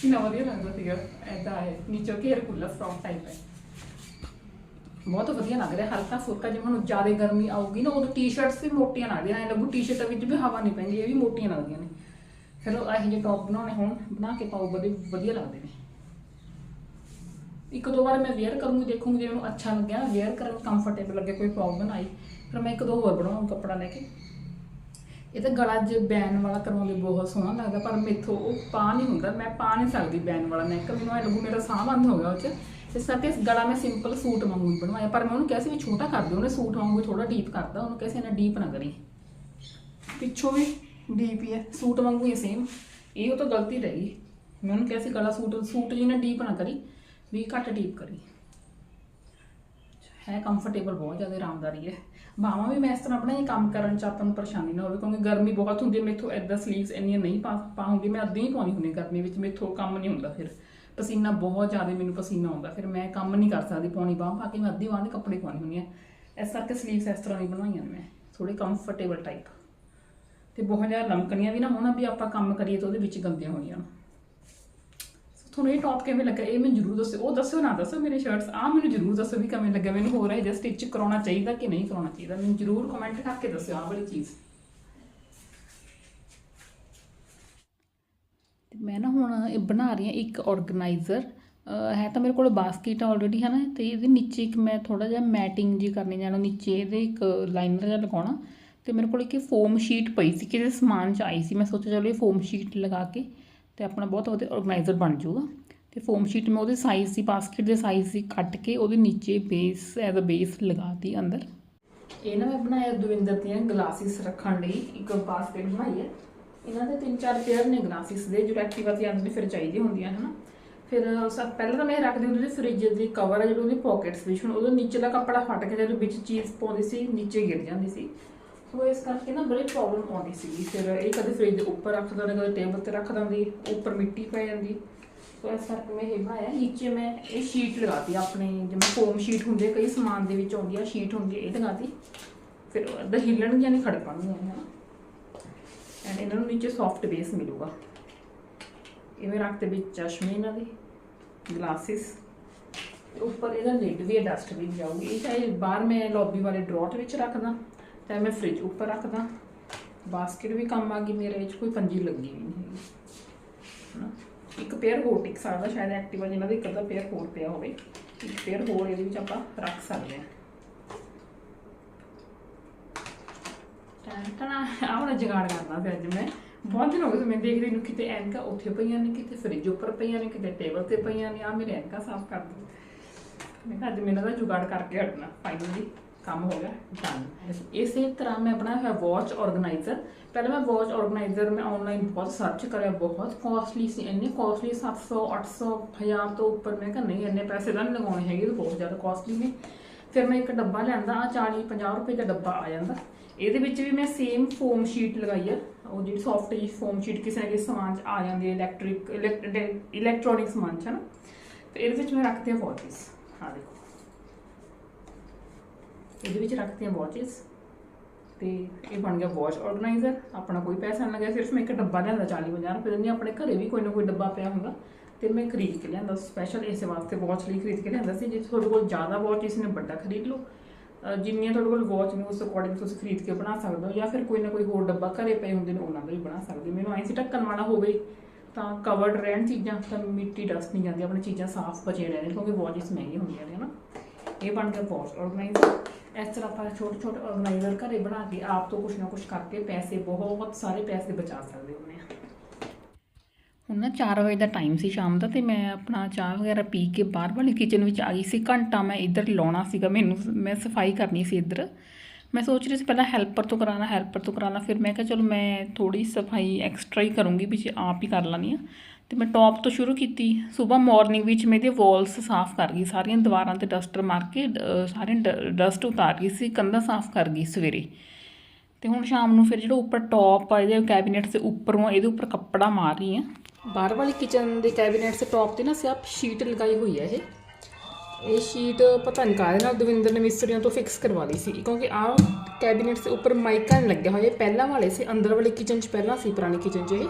[SPEAKER 1] ਕਿੰਨਾ ਵਧੀਆ ਲੱਗਦਾ ਸੀਗਾ ਐਦਾਂ ਹੈ ਨੀਚੇ ਘੇਰ ਖੁੱਲਾ ਫਰੋਕ ਟਾਈਪ ਹੈ। ਬਹੁਤ ਵਧੀਆ ਲੱਗ ਰਿਹਾ ਹਲਕਾ ਫੁਲਕਾ ਜਿਵੇਂ ਹੁਣ ਜ਼ਿਆਦਾ ਗਰਮੀ ਆਊਗੀ ਨਾ ਉਦੋਂ ਟੀ-ਸ਼ਰਟਸ ਵੀ ਮੋਟੀਆਂ ਲੱਗਦੀਆਂ ਐ ਲੱਗੂ ਟੀ-ਸ਼ਰਟਾਂ ਵਿੱਚ ਵੀ ਹਵਾ ਨਹੀਂ ਪੈਂਦੀ ਇਹ ਵੀ ਮੋਟੀਆਂ ਲੱਗਦੀਆਂ ਨੇ। ਫਿਰ ਉਹ ਇਹੋ ਜਿਹੇ ਟੌਪ ਬਣਾਉਣੇ ਹੋਣ ਬਣਾ ਕੇ ਪਾਓ ਵਧੀਆ ਵਧੀਆ ਲੱਗਦੇ ਨੇ। ਇੱਕ ਦੋ ਵਾਰ ਮੈਂ ਵੇਅਰ ਕਰੂੰਗੀ, ਦੇਖੂੰਗੀ ਜੇ ਮੈਨੂੰ ਅੱਛਾ ਲੱਗਿਆ ਵੇਅਰ ਕਰਨ ਕੰਫਰਟੇਬਲ ਲੱਗੇ, ਕੋਈ ਪ੍ਰੋਬਲਮ ਆਈ। ਫਿਰ ਮੈਂ ਇੱਕ ਦੋ ਹੋਰ ਬਣਾਉਂ ਕੱਪੜਾ ਲੈ ਕੇ। ਇਹ ਤਾਂ ਗਲਾ ਜੇ ਬੈਨ ਵਾਲਾ ਕਰਵਾਉਂਦੇ ਬਹੁਤ ਸੋਹਣਾ ਲੱਗਦਾ, ਪਰ ਮੇਥੋਂ ਉਹ ਪਾ ਨਹੀਂ ਹੁੰਦਾ, ਮੈਂ ਪਾ ਨਹੀਂ ਸਕਦੀ ਬੈਨ ਵਾਲਾ। ਨੈਕ ਮੈਨੂੰ ਐ ਲੱਗੂ, ਮੇਰਾ ਸਾਹ ਬੰਦ ਹੋ ਗਿਆ ਉਹ ਚ। ਇਸ ਕਰਕੇ ਗਲਾ ਮੈਂ ਸਿੰਪਲ ਸੂਟ ਵਾਂਗੂ ਹੀ ਬਣਵਾਇਆ, ਪਰ ਮੈਂ ਉਹਨੂੰ ਕਿਹਾ ਸੀ ਵੀ ਛੋਟਾ ਕਰ ਦਿਓ, ਉਹਨੇ ਸੂਟ ਵਾਂਗੂ ਥੋੜਾ ਡੀਪ ਕਰਦਾ ਉਹਨੂੰ ਕਿਹਾ ਸੀ ਇਹਨਾਂ ਡੀਪ ਨਾ ਕਰੀ। ਪਿੱਛੋਂ ਵੀ ਡੀਪ ਹੀ ਹੈ, ਸੂਟ ਵਾਂਗੂ ਹੀ ਸੇਮ ਇਹ ਉਹ ਤਾਂ ਗਲਤੀ ਰਹਿ ਗਈ। ਮੈਂ ਉਹਨੂੰ ਕਿਹਾ ਸੀ ਗਲਾ ਸੂਟ ਸੂਟ ਜੀ ਨੇ ਡੀਪ ਨਾ ਕਰੀ ਵੀ ਘੱਟ ਡੀਪ ਕਰੀ। ਹੈ ਕੰਫਰਟੇਬਲ ਬਹੁਤ ਜ਼ਿਆਦਾ ਆਰਾਮਦਾਰੀ ਹੈ। ਬਾਹਾਂ ਵੀ ਮੈਂ ਇਸ ਤਰ੍ਹਾਂ ਬਣਾਈ ਕੰਮ ਕਰਨ ਚ ਆਪਾਂ ਨੂੰ ਪਰੇਸ਼ਾਨੀ ਨਾ ਹੋਵੇ, ਕਿਉਂਕਿ ਗਰਮੀ ਬਹੁਤ ਹੁੰਦੀ ਹੈ, ਮੇਥੋਂ ਐਦਾਂ ਸਲੀਵਸ ਇੰਨੀਆਂ ਨਹੀਂ ਪਾ ਪਾਉਂਗੀ ਮੈਂ ਅੱਧੀ ਹੀ ਪਾਉਣੀ ਹੁੰਦੀ ਗਰਮੀ ਵਿੱਚ, ਮੇਥੋਂ ਕੰਮ ਨਹੀਂ ਹੁੰਦਾ ਫਿਰ। ਪਸੀਨਾ ਬਹੁਤ ਜ਼ਿਆਦਾ ਮੈਨੂੰ ਪਸੀਨਾ ਆਉਂਦਾ, ਫਿਰ ਮੈਂ ਕੰਮ ਨਹੀਂ ਕਰ ਸਕਦੀ ਪਾਉਣੀ ਬਾਹ, ਪਾ ਕੇ ਮੈਂ ਅੱਧੀ ਬਾਹ ਦੇ ਕੱਪੜੇ ਪਾਉਣੀ ਹੁੰਦੀ ਆ ਇਸ ਕਰਕੇ ਸਲੀਵਸ ਇਸ ਤਰ੍ਹਾਂ ਦੀ ਬਣਾਈਆਂ ਨੇ ਮੈਂ ਥੋੜੀ ਕੰਫਰਟੇਬਲ ਟਾਈਪ ਤੇ ਬਹੁਤ ਜ਼ਿਆਦਾ ਲਮਕਣੀਆਂ ਵੀ ਨਾ ਹੋਣਾ, ਵੀ ਆਪਾਂ ਕੰਮ ਕਰੀਏ ਤਾਂ ਉਹਦੇ ਵਿੱਚ ਗੰਦੀਆਂ ਹੋਣੀਆਂ। ਸੋ ਤੁਹਾਨੂੰ ਇਹ ਟੌਪ ਕਿਵੇਂ ਲੱਗਾ, ਇਹ ਮੈਨੂੰ ਜਰੂਰ ਦੱਸਿਓ। ਉਹ ਦੱਸਿਓ, ਨਾ ਦੱਸੋ ਮੇਰੇ ਸ਼ਰਟਸ ਆ ਮੈਨੂੰ ਜਰੂਰ ਦੱਸੋ ਵੀ ਕਿਵੇਂ ਲੱਗਾ। ਮੈਨੂੰ ਹੋਰ ਇਹ ਜਿਹਾ ਸਟਿਚ ਕਰਾਉਣਾ ਚਾਹੀਦਾ ਕਿ ਨਹੀਂ ਕਰਾਉਣਾ ਚਾਹੀਦਾ। ਮੈਨੂੰ ਜਰੂਰ ਕਮੈਂਟ ਕਰਕੇ ਦੱਸਿਓ ਆਹ ਵਾਲੀ ਚੀਜ਼। ਤੇ ਮੈਂ ਨਾ ਹੁਣ ਇਹ ਬਣਾ ਰਹੀ ਹਾਂ ਇੱਕ ਆਰਗੇਨਾਈਜ਼ਰ ਹੈ ਤਾਂ ਮੇਰੇ ਕੋਲ ਬਾਸਕਟ ਆਲਰੇਡੀ ਹੈ ਨਾ ਤੇ ਇਹਦੇ ਨੀਚੇ ਇੱਕ ਮੈਂ ਥੋੜਾ ਜਿਹਾ ਮੈਟਿੰਗ ਜੀ ਕਰਨੀ ਜਾਣਾ ਨੀਚੇ ਇਹਦੇ ਇੱਕ ਲਾਈਨਰ ਜਿਹਾ ਲਗਾਉਣਾ। ਤੇ ਮੇਰੇ ਕੋਲ ਇੱਕ ਫੋਮ ਸ਼ੀਟ ਪਈ ਸੀ ਕਿਤੇ ਸਮਾਨ ਚ ਆਈ ਸੀ। ਮੈਂ ਸੋਚਿਆ ਚਲੋ ਇਹ ਫੋਮ ਸ਼ੀਟ ਲਗਾ ਕੇ ਤੇ ਆਪਣਾ ਬਹੁਤ ਉਹਦੇ ਆਰਗੇਨਾਈਜ਼ਰ ਬਣ ਜਾਊਗਾ। ਤੇ ਫੋਮ ਸ਼ੀਟ ਮੈਂ ਉਹਦੇ ਸਾਈਜ਼ ਦੀ ਬਾਸਕਟ ਦੇ ਸਾਈਜ਼ ਦੀ ਕੱਟ ਕੇ ਉਹਦੇ ਨੀਚੇ ਬੇਸ ਐਜ਼ ਅ ਬੇਸ ਲਗਾਤੀ ਅੰਦਰ। ਇਹ ਨਾ ਮੈਂ ਬਣਾਇਆ ਦਵਿੰਦਰ ਦੀਆਂ ਗਲਾਸਿਸ ਰੱਖਣ ਲਈ, ਇੱਕ ਬਾਸਕਟ ਬਣਾਈ ਹੈ। ਇਹਨਾਂ ਦੇ ਤਿੰਨ ਚਾਰ ਪੇਅਰ ਨੇ ਗਲਾਸਿਸ ਦੇ, ਜੋ ਐਕਟਿਵਾ ਤੇ ਆਉਂਦੇ ਫਿਰ ਚਾਹੀਦੇ ਹੁੰਦੀਆਂ ਹਨਾ ਫਿਰ ਸਭ, ਪਹਿਲਾਂ ਤਾਂ ਮੈਂ ਰੱਖਦੀ ਹੁੰਦੀ ਸੀ ਫ੍ਰਿਜ ਦੀ ਕਵਰ ਹੈ ਜਿਹੜੀ ਉਹਦੀ ਪਾਕਟਸ ਵਿੱਚ ਹੁਣ ਉਹ ਨੀਚੇ ਦਾ ਕੱਪੜਾ ਫਟ ਕੇ ਜਦੋਂ ਵਿੱਚ ਚੀਜ਼ ਪਾਉਂਦੀ ਸੀ, ਨੀਚੇ ਗਿਰ ਜਾਂਦੀ ਸੀ। ਸੋ ਇਸ ਕਰਕੇ ਨਾ ਬੜੀ ਪ੍ਰੋਬਲਮ ਆਉਂਦੀ ਸੀਗੀ। ਫਿਰ ਇਹ ਕਦੇ ਫ੍ਰਿਜ ਦੇ ਉੱਪਰ ਰੱਖ ਦਿੰਦੇ, ਕਦੇ ਟੇਬਲ ਤੇ ਰੱਖ ਦਿੰਦੀ, ਉੱਪਰ ਮਿੱਟੀ ਪੈ ਜਾਂਦੀ। ਸੋ ਇਸ ਕਰਕੇ ਮੈਂ ਇਹ ਬਣਾਇਆ। ਨੀਚੇ ਮੈਂ ਇਹ ਸ਼ੀਟ ਲਗਾਤੀ ਆਪਣੇ, ਜਿਵੇਂ ਫੋਮ ਸ਼ੀਟ ਹੁੰਦੀ, ਕਈ ਸਮਾਨ ਦੇ ਵਿੱਚ ਆਉਂਦੀ ਆ ਸ਼ੀਟ ਹੁੰਦੀ ਇਹ ਲਗਾਤੀ। ਫਿਰ ਅੱਧਾ ਹਿੱਲਣ ਨਹੀਂ ਖੜਕਣਗੀਆਂ ਹੈ ਨਾ। ਐਂਡ ਇਹਨਾਂ ਨੂੰ ਨੀਚੇ ਸੌਫਟ ਬੇਸ ਮਿਲੂਗਾ। ਇਵੇਂ ਰੱਖਤੇ ਵਿੱਚ ਚਸ਼ਮੇ ਇਹਨਾਂ ਦੇ ਗਲਾਸਿਸ ਤੇ ਉੱਪਰ ਇਹਦਾ ਲਿਡ ਵੀ ਹੈ ਡਸਟ ਜਾਊਗੀ ਇਹ ਚਾਹੇ ਬਾਹਰ ਮੈਂ ਲੌਬੀ ਵਾਲੇ ਡਰੋਟ ਵਿੱਚ ਰੱਖਦਾ। ਚਾਹੇ ਮੈਂ ਫ੍ਰਿਜ ਉੱਪਰ ਰੱਖਦਾ। ਬਾਸਕਟ ਵੀ ਕੰਮ ਆ ਗਈ ਮੇਰੇ ਵਿੱਚ ਕੋਈ ਪੰਜੀ ਲੱਗੀ ਵੀ ਨਹੀਂ ਹੈਗੀ। ਹਨਾ? ਇੱਕ ਪੇਅਰ ਹੋਰ ਟਿਕ ਸਕਦਾ, ਸ਼ਾਇਦ ਐਕਟਿਵਾ ਜਿਹਨਾਂ ਦਾ ਇੱਕ ਅੱਧਾ ਪੇਅਰ ਹੋਰ ਪਿਆ ਹੋਵੇ। ਇੱਕ ਪੇਅਰ ਹੋਰ ਇਹਦੇ ਵਿੱਚ ਆਪਾਂ ਰੱਖ ਸਕਦੇ ਹਾਂ। ਟਾਂ ਆਹ ਵਾਲਾ ਜਗਾੜ ਕਰਨਾ ਫਿਰ ਅੱਜ ਮੈਂ। ਬਹੁਤ ਦਿਨ ਹੋ ਗਏ ਮੈਂ ਦੇਖਦੀ ਨੂੰ, ਕਿਤੇ ਐਨਕਾ ਉੱਥੇ ਪਈਆਂ ਨੇ, ਕਿਤੇ ਫ੍ਰਿਜ ਉੱਪਰ ਪਈਆਂ ਨੇ, ਕਿਤੇ ਟੇਬਲ ਤੇ ਪਈਆਂ ਨੇ ਆ ਮੇਰੇ ਐਨਕਾ ਸਾਫ਼ ਕਰ ਦੋ ਮੈਂ ਕਿਹਾ ਅੱਜ ਇਹਨਾਂ ਦਾ ਜੁਗਾੜ ਕਰਕੇ ਹਟਣਾ ਫਾਈਨਲੀ ਕੰਮ ਹੋ ਗਿਆ ਡਨ ਇਸੇ ਤਰ੍ਹਾਂ ਮੈਂ ਬਣਾਇਆ ਹੋਇਆ ਵਾਚ ਆਰਗੇਨਾਈਜ਼ਰ ਪਹਿਲਾਂ ਮੈਂ ਵਾਚ ਆਰਗੇਨਾਈਜ਼ਰ ਮੈਂ ਆਨਲਾਈਨ ਬਹੁਤ ਸਰਚ ਕਰਿਆ, ਬਹੁਤ ਕਾਸਟਲੀ ਸੀ, ਇੰਨੇ ਕਾਸਟਲੀ 700 800 1000 ਤੋਂ ਉੱਪਰ ਮੈਂ ਕਿਹਾ ਨਹੀਂ, ਇੰਨੇ ਪੈਸੇ ਤਾਂ ਨਹੀਂ ਲਗਾਉਣੇ ਹੈਗੇ ਬਹੁਤ ਜ਼ਿਆਦਾ ਕਾਸਟਲੀ ਨੇ। ਫਿਰ ਮੈਂ ਇੱਕ ਡੱਬਾ ਲੈਂਦਾ ਆ 40 50 ਰੁਪਏ ਦਾ ਡੱਬਾ ਆ ਜਾਂਦਾ। ਇਹਦੇ ਵਿੱਚ ਵੀ ਮੈਂ ਸੇਮ ਫੋਮ ਸ਼ੀਟ ਲਗਾਈ ਆ, ਉਹ ਜਿਹੜੀ ਸੌਫਟ ਜੀ ਫੋਮ ਸ਼ੀਟ ਕਿਸੇ ਨਾ ਕਿਸੇ ਸਮਾਨ 'ਚ ਆ ਜਾਂਦੀ ਹੈ ਇਲੈਕਟ੍ਰਿਕ ਇਲੈਕਟ੍ਰੋਨਿਕ ਸਮਾਨ 'ਚ ਨਾ ਤੇ ਇਹਦੇ ਵਿੱਚ ਮੈਂ ਰੱਖਦੀ ਹਾਂ ਵਾਚਿਸ ਹਾਂ ਦੇਖੋ। ਇਹਦੇ ਵਿੱਚ ਰੱਖਦੀ ਹਾਂ ਵਾਚਿਸ ਤੇ ਇਹ ਬਣ ਗਿਆ ਵਾਚ ਆਰਗੇਨਾਈਜ਼ਰ ਆਪਣਾ ਕੋਈ ਪੈਸਾ ਨਹੀਂ ਲੱਗਿਆ, ਸਿਰਫ ਮੈਂ ਇੱਕ ਡੱਬਾ ਲਿਆਂਦਾ 40 50 ਰੁਪਏ ਦਾ। ਨਹੀਂ ਆਪਣੇ ਘਰੇ ਵੀ ਕੋਈ ਨਾ ਕੋਈ ਡੱਬਾ ਪਿਆ ਹੁੰਦਾ ਤੇ ਮੈਂ ਖਰੀਦ ਕੇ ਲਿਆਂਦਾ ਸਪੈਸ਼ਲ ਇਸੇ ਵਾਸਤੇ ਵਾਚ ਲਈ ਖਰੀਦ ਕੇ ਲਿਆਂਦਾ ਸੀ। ਜੇ ਤੁਹਾਡੇ ਕੋਲ ਜ਼ਿਆਦਾ ਵਾਚ ਇਸ ਨੇ ਵੱਡਾ ਖਰੀਦ ਲਓ। ਜਿੰਨੀਆਂ ਤੁਹਾਡੇ ਕੋਲ ਵਾਚ ਨੇ, ਉਸ ਅਕੋਰਡਿੰਗ ਤੁਸੀਂ ਖਰੀਦ ਕੇ ਬਣਾ ਸਕਦੇ ਹੋ। ਜਾਂ ਫਿਰ ਕੋਈ ਨਾ ਕੋਈ ਹੋਰ ਡੱਬਾ ਘਰੇ ਪਏ ਹੁੰਦੇ ਨੇ, ਉਹਨਾਂ ਦਾ ਵੀ ਬਣਾ ਸਕਦੇ ਹੋ। ਮੈਨੂੰ ਐਂ ਸੀ ਢੱਕਣ ਵਾਲਾ ਹੋਵੇ ਤਾਂ ਕਵਰਡ ਰਹਿਣ ਚੀਜ਼ਾਂ, ਤਾਂ ਮਿੱਟੀ ਡਸਟ ਨਹੀਂ ਜਾਂਦੀ, ਆਪਣੀ ਚੀਜ਼ਾਂ ਸਾਫ਼ ਬਚੇ ਰਹਿੰਦੇ ਕਿਉਂਕਿ ਵਾਚਸ ਮਹਿੰਗੀਆਂ ਹੁੰਦੀਆਂ ਨੇ ਨਾ ਇਹ ਬਣ ਗਿਆ ਵਾਚ ਆਰਗੇਨਾਈਜ਼ਰ ਇਸ ਤਰ੍ਹਾਂ ਆਪਾਂ ਛੋਟੇ ਛੋਟੇ ਆਰਗੇਨਾਈਜ਼ਰ ਘਰੇ ਬਣਾ ਕੇ ਆਪ ਤੋਂ ਕੁਛ ਨਾ ਕੁਛ ਕਰਕੇ ਪੈਸੇ ਬਹੁਤ ਸਾਰੇ ਪੈਸੇ ਬਚਾ ਸਕਦੇ ਹੁੰਦੇ ਆ। ਹੁਣ ਨਾ 4 ਵਜੇ ਦਾ ਟਾਈਮ ਸੀ ਸ਼ਾਮ ਦਾ ਤੇ ਮੈਂ ਆਪਣਾ ਚਾਹ ਵਗੈਰਾ ਪੀ ਕੇ ਬਾਹਰ ਵਾਲੀ ਕਿਚਨ ਵਿੱਚ ਆ ਗਈ ਸੀ। ਘੰਟਾ ਮੈਂ ਇੱਧਰ ਲਾਉਣਾ ਸੀਗਾ, ਮੈਨੂੰ ਮੈਂ ਸਫ਼ਾਈ ਕਰਨੀ ਸੀ ਇੱਧਰ। ਮੈਂ ਸੋਚ ਰਹੀ ਸੀ ਪਹਿਲਾਂ ਹੈਲਪਰ ਤੋਂ ਕਰਾਉਣਾ ਹੈਲਪਰ ਤੋਂ ਕਰਾਉਣਾ ਫਿਰ ਮੈਂ ਕਿਹਾ ਚਲੋ ਮੈਂ ਥੋੜੀ ਸਫ਼ਾਈ ਐਕਸਟਰਾ ਹੀ ਕਰੂੰਗੀ ਵੀ ਜੇ ਆਪ ਹੀ ਕਰ ਲੈਣੀ ਆ ਤੇ ਮੈਂ ਟੌਪ ਤੋਂ ਸ਼ੁਰੂ ਕੀਤੀ। ਸਵੇਰ ਮਾਰਨਿੰਗ ਵਿੱਚ ਮੈਂ ਇਹਦੇ ਵਾਲਸ ਸਾਫ਼ ਕਰ ਗਈ। ਸਾਰੀਆਂ ਦੀਵਾਰਾਂ ਤੇ ਡਸਟਰ ਮਾਰ ਕੇ ਸਾਰੇ ਸਾਰੀਆਂ ਡਸਟ ਉਤਾਰ ਗਈ ਸੀ। ਕੰਧਾਂ ਸਾਫ਼ ਕਰ ਗਈ ਸਵੇਰੇ। ਤੇ ਹੁਣ ਸ਼ਾਮ ਨੂੰ ਫਿਰ ਜਿਹੜਾ ਉੱਪਰ ਟੌਪ ਆ, ਇਹਦੇ ਕੈਬਨਿਟਸ ਦੇ ਉੱਪਰੋਂ ਇਹਦੇ ਉੱਪਰ ਕੱਪੜਾ ਮਾਰ ਰਹੀ ਆ ਬਾਹਰ ਵਾਲੀ ਕਿਚਨ ਦੇ ਕੈਬਨਿਟਸ ਦੇ ਟੌਪ ਤੇ ਨਾ ਸਿਰਫ ਸ਼ੀਟ ਲਗਾਈ ਹੋਈ ਹੈ ਇਹ। ਇਹ ਸ਼ੀਟ ਪਤਾ ਨਹੀਂ ਕਾਹਦੇ ਨਾਲ ਦਵਿੰਦਰ ਨੇ ਮਿਸਤਰੀਆਂ ਤੋਂ ਫਿਕਸ ਕਰਵਾ ਲਈ ਸੀ। ਕਿਉਂਕਿ ਆਹ ਕੈਬਨਿਟ ਦੇ ਉੱਪਰ ਮਾਈਕਾ ਨਹੀਂ ਲੱਗਿਆ ਹੋਇਆ। ਇਹ ਪਹਿਲਾਂ ਵਾਲੇ ਸੀ, ਅੰਦਰ ਵਾਲੇ ਕਿਚਨ 'ਚ ਪਹਿਲਾਂ ਸੀ, ਪੁਰਾਣੀ ਕਿਚਨ 'ਚ ਇਹ।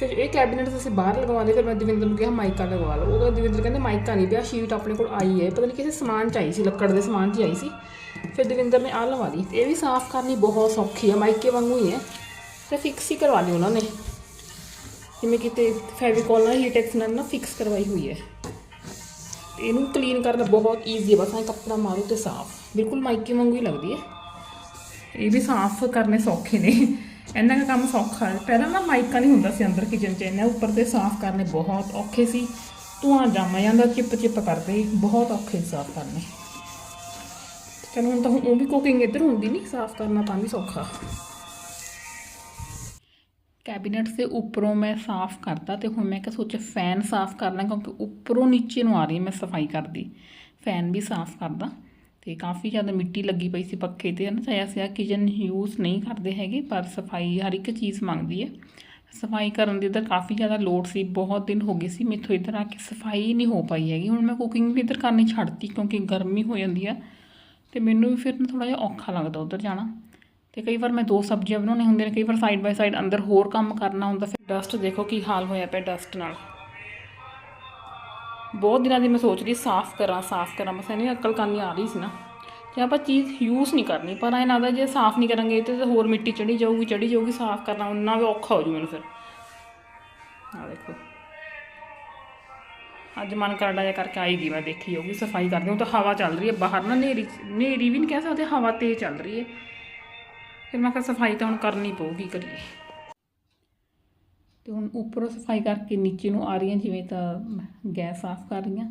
[SPEAKER 1] ਫਿਰ ਇਹ ਕੈਬਨਿਟ ਅਸੀਂ ਬਾਹਰ ਲਗਵਾ ਲਏ ਫਿਰ ਮੈਂ ਦਵਿੰਦਰ ਨੂੰ ਕਿਹਾ ਮਾਈਕਾ ਲਗਵਾ ਲਓ। ਉਹਦਾ ਦਵਿੰਦਰ ਕਹਿੰਦੇ ਮਾਈਕਾ ਨਹੀਂ ਪਿਆ, ਸ਼ੀਟ ਆਪਣੇ ਕੋਲ ਆਈ ਹੈ। ਪਤਾ ਨਹੀਂ ਕਿਸੇ ਸਮਾਨ 'ਚ ਆਈ ਸੀ, ਲੱਕੜ ਦੇ ਸਮਾਨ 'ਚ ਆਈ ਸੀ। ਫਿਰ ਦਵਿੰਦਰ ਨੇ ਆਹ ਲਵਾ ਲਈ। ਇਹ ਵੀ ਸਾਫ਼ ਕਰਨੀ ਬਹੁਤ ਸੌਖੀ ਹੈ ਮਾਈਕੇ ਵਾਂਗੂ ਹੀ ਹੈ। ਤੇ ਫਿਕਸ ਹੀ ਕਰਵਾ ਲਈ ਉਹਨਾਂ ਨੇ। ਜਿਵੇਂ ਕਿਤੇ ਫੈਵੀਕੋਲ ਨਾਲ ਹੀਟੈਕਸ ਨਾਲ ਨਾ ਫਿਕਸ ਕਰਵਾਈ ਹੋਈ ਹੈ। ਤੇ ਇਹਨੂੰ ਕਲੀਨ ਕਰਨਾ ਬਹੁਤ ਈਜ਼ੀ ਹੈ, ਬਸ ਐਂ ਕੱਪੜਾ ਮਾਰੋ ਤੇ ਸਾਫ਼। ਬਿਲਕੁਲ ਮਾਈਕੇ ਵਾਂਗੂ ਹੀ ਲੱਗਦੀ ਹੈ। ਇਹ ਵੀ ਸਾਫ਼ ਕਰਨੇ ਸੌਖੇ ਨੇ। ਇੰਨਾ ਦਾ ਕੰਮ ਸੌਖਾ ਹੈ। ਪਹਿਲਾਂ ਨਾ ਮਾਈਕਾ ਨਹੀਂ ਹੁੰਦਾ ਸੀ ਅੰਦਰ ਕਿਚਨ 'ਚ ਇਹਨਾਂ ਉੱਪਰ ਤੇ ਸਾਫ਼ ਕਰਨੇ ਬਹੁਤ ਔਖੇ ਸੀ। ਧੂਆਂ ਜੰਮ ਜਾਂਦਾ, ਚਿਪ ਚਿਪ ਕਰਦੇ, ਬਹੁਤ ਔਖੇ ਸੀ ਸਾਫ਼ ਕਰਨੇ। ਚਲੋ ਹੁਣ ਤਾਂ ਉਹ ਵੀ ਕੁਕਿੰਗ ਇੱਧਰ ਹੁੰਦੀ ਨਹੀਂ, ਸਾਫ਼ ਕਰਨਾ ਤਾਂ ਵੀ ਸੌਖਾ। ਕੈਬਨਿਟ ਦੇ ਉੱਪਰੋਂ ਮੈਂ ਸਾਫ਼ ਕਰਤਾ ਤੇ ਹੁਣ ਮੈਂ ਕਿਹਾ ਸੋਚਿਆ ਫੈਨ ਸਾਫ਼ ਕਰਨਾ ਕਿਉਂਕਿ ਉੱਪਰੋਂ ਨੀਚੇ ਨੂੰ ਆ ਰਹੀ ਮੈਂ ਸਫ਼ਾਈ ਕਰਦੀ। ਫੈਨ ਵੀ ਸਾਫ਼ ਕਰਦਾ। ਤੇ ਕਾਫੀ ਜ਼ਿਆਦਾ ਮਿੱਟੀ ਲੱਗੀ ਪਈ ਸੀ ਪੱਖੇ ਤੇ ਨਾ ਚਾਹੇ ਅਸੀਂ ਕਿਚਨ ਯੂਜ਼ ਨਹੀਂ ਕਰਦੇ ਹੈਗੇ, ਪਰ ਸਫ਼ਾਈ ਹਰ ਇੱਕ ਚੀਜ਼ ਮੰਗਦੀ ਹੈ। ਸਫ਼ਾਈ ਕਰਨ ਦੀ ਤਾਂ ਕਾਫੀ ਜ਼ਿਆਦਾ ਲੋਡ ਸੀ, ਬਹੁਤ ਦਿਨ ਹੋ ਗਏ ਸੀ, ਮੇਥੋਂ ਇੱਧਰ ਆ ਕੇ ਸਫ਼ਾਈ ਨਹੀਂ ਹੋ ਪਾਈ ਹੈਗੀ। ਹੁਣ ਮੈਂ ਕੁਕਿੰਗ ਵੀ ਇੱਧਰ ਕਰਨੀ ਛੱਡਤੀ ਕਿਉਂਕਿ ਗਰਮੀ ਹੋ ਜਾਂਦੀ ਆ, ਤੇ ਮੈਨੂੰ ਵੀ ਫਿਰ ਥੋੜਾ ਜਿਹਾ ਔਖਾ ਲੱਗਦਾ ਉੱਧਰ ਜਾਣਾ। ਤੇ ਕਈ ਵਾਰ ਮੈਂ ਦੋ ਸਬਜ਼ੀਆਂ ਬਣਾਉਣੀਆਂ ਹੁੰਦੀਆਂ ਨੇ, ਕਈ ਵਾਰ ਸਾਈਡ ਬਾਈ ਸਾਈਡ ਅੰਦਰ ਹੋਰ ਕੰਮ ਕਰਨਾ ਹੁੰਦਾ, ਫਿਰ ਡਸਟ ਦੇਖੋ ਕੀ ਹਾਲ ਹੋਇਆ ਪਿਆ ਡਸਟ ਨਾਲ। ਬਹੁਤ ਦਿਨਾਂ ਦੀ ਮੈਂ ਸੋਚ ਰਹੀ ਸਾਫ਼ ਕਰਾਂ ਸਾਫ਼ ਕਰਾਂ, ਬਸ ਇਹਨੀ ਅਕਲ ਕਰਨੀ ਆ ਰਹੀ ਸੀ ਨਾ। ਜੇ ਆਪਾਂ ਚੀਜ਼ ਯੂਜ਼ ਨਹੀਂ ਕਰਨੀ, ਪਰ ਐਂ ਲੱਗਦਾ ਜੇ ਸਾਫ਼ ਨਹੀਂ ਕਰਾਂਗੇ ਤੇ ਹੋਰ ਮਿੱਟੀ ਚੜੀ ਜਾਊਗੀ ਚੜੀ ਜਾਊਗੀ, ਸਾਫ਼ ਕਰਨਾ ਉਹਨਾਂ ਵੀ ਔਖਾ ਹੋ ਜੂ ਮੈਨੂੰ ਫਿਰ। ਆ ਦੇਖੋ। ਅੱਜ ਮਨ ਕਰਦਾ ਜਿਹਾ ਕਰਕੇ ਆਏਗੀ ਮੈਂ, ਦੇਖੀ ਹੋਊਗੀ ਸਫ਼ਾਈ ਕਰਦੇ ਹਾਂ। ਤਾਂ ਹਵਾ ਚੱਲ ਰਹੀ ਹੈ ਬਾਹਰ ਨਾ ਨੇਰੀ ਨੇਰੀ ਵੀ ਨਹੀਂ ਕਹਿ ਸਕਦੇ, ਹਵਾ ਤੇਜ਼ ਚੱਲ ਰਹੀ ਹੈ। ਫਿਰ ਮੈਂ ਕਿਹਾ ਸਫ਼ਾਈ ਤਾਂ ਹੁਣ ਕਰਨੀ ਪਊਗੀ ਕਰੀਏ। ਤੇ ਹੁਣ ਉੱਪਰੋਂ ਸਫ਼ਾਈ ਕਰਕੇ ਨੀਚੇ ਨੂੰ ਆ ਰਹੀ ਹਾਂ ਜਿਵੇਂ ਤਾਂ ਗੈਸ ਸਾਫ਼ ਕਰ ਰਹੀ ਹਾਂ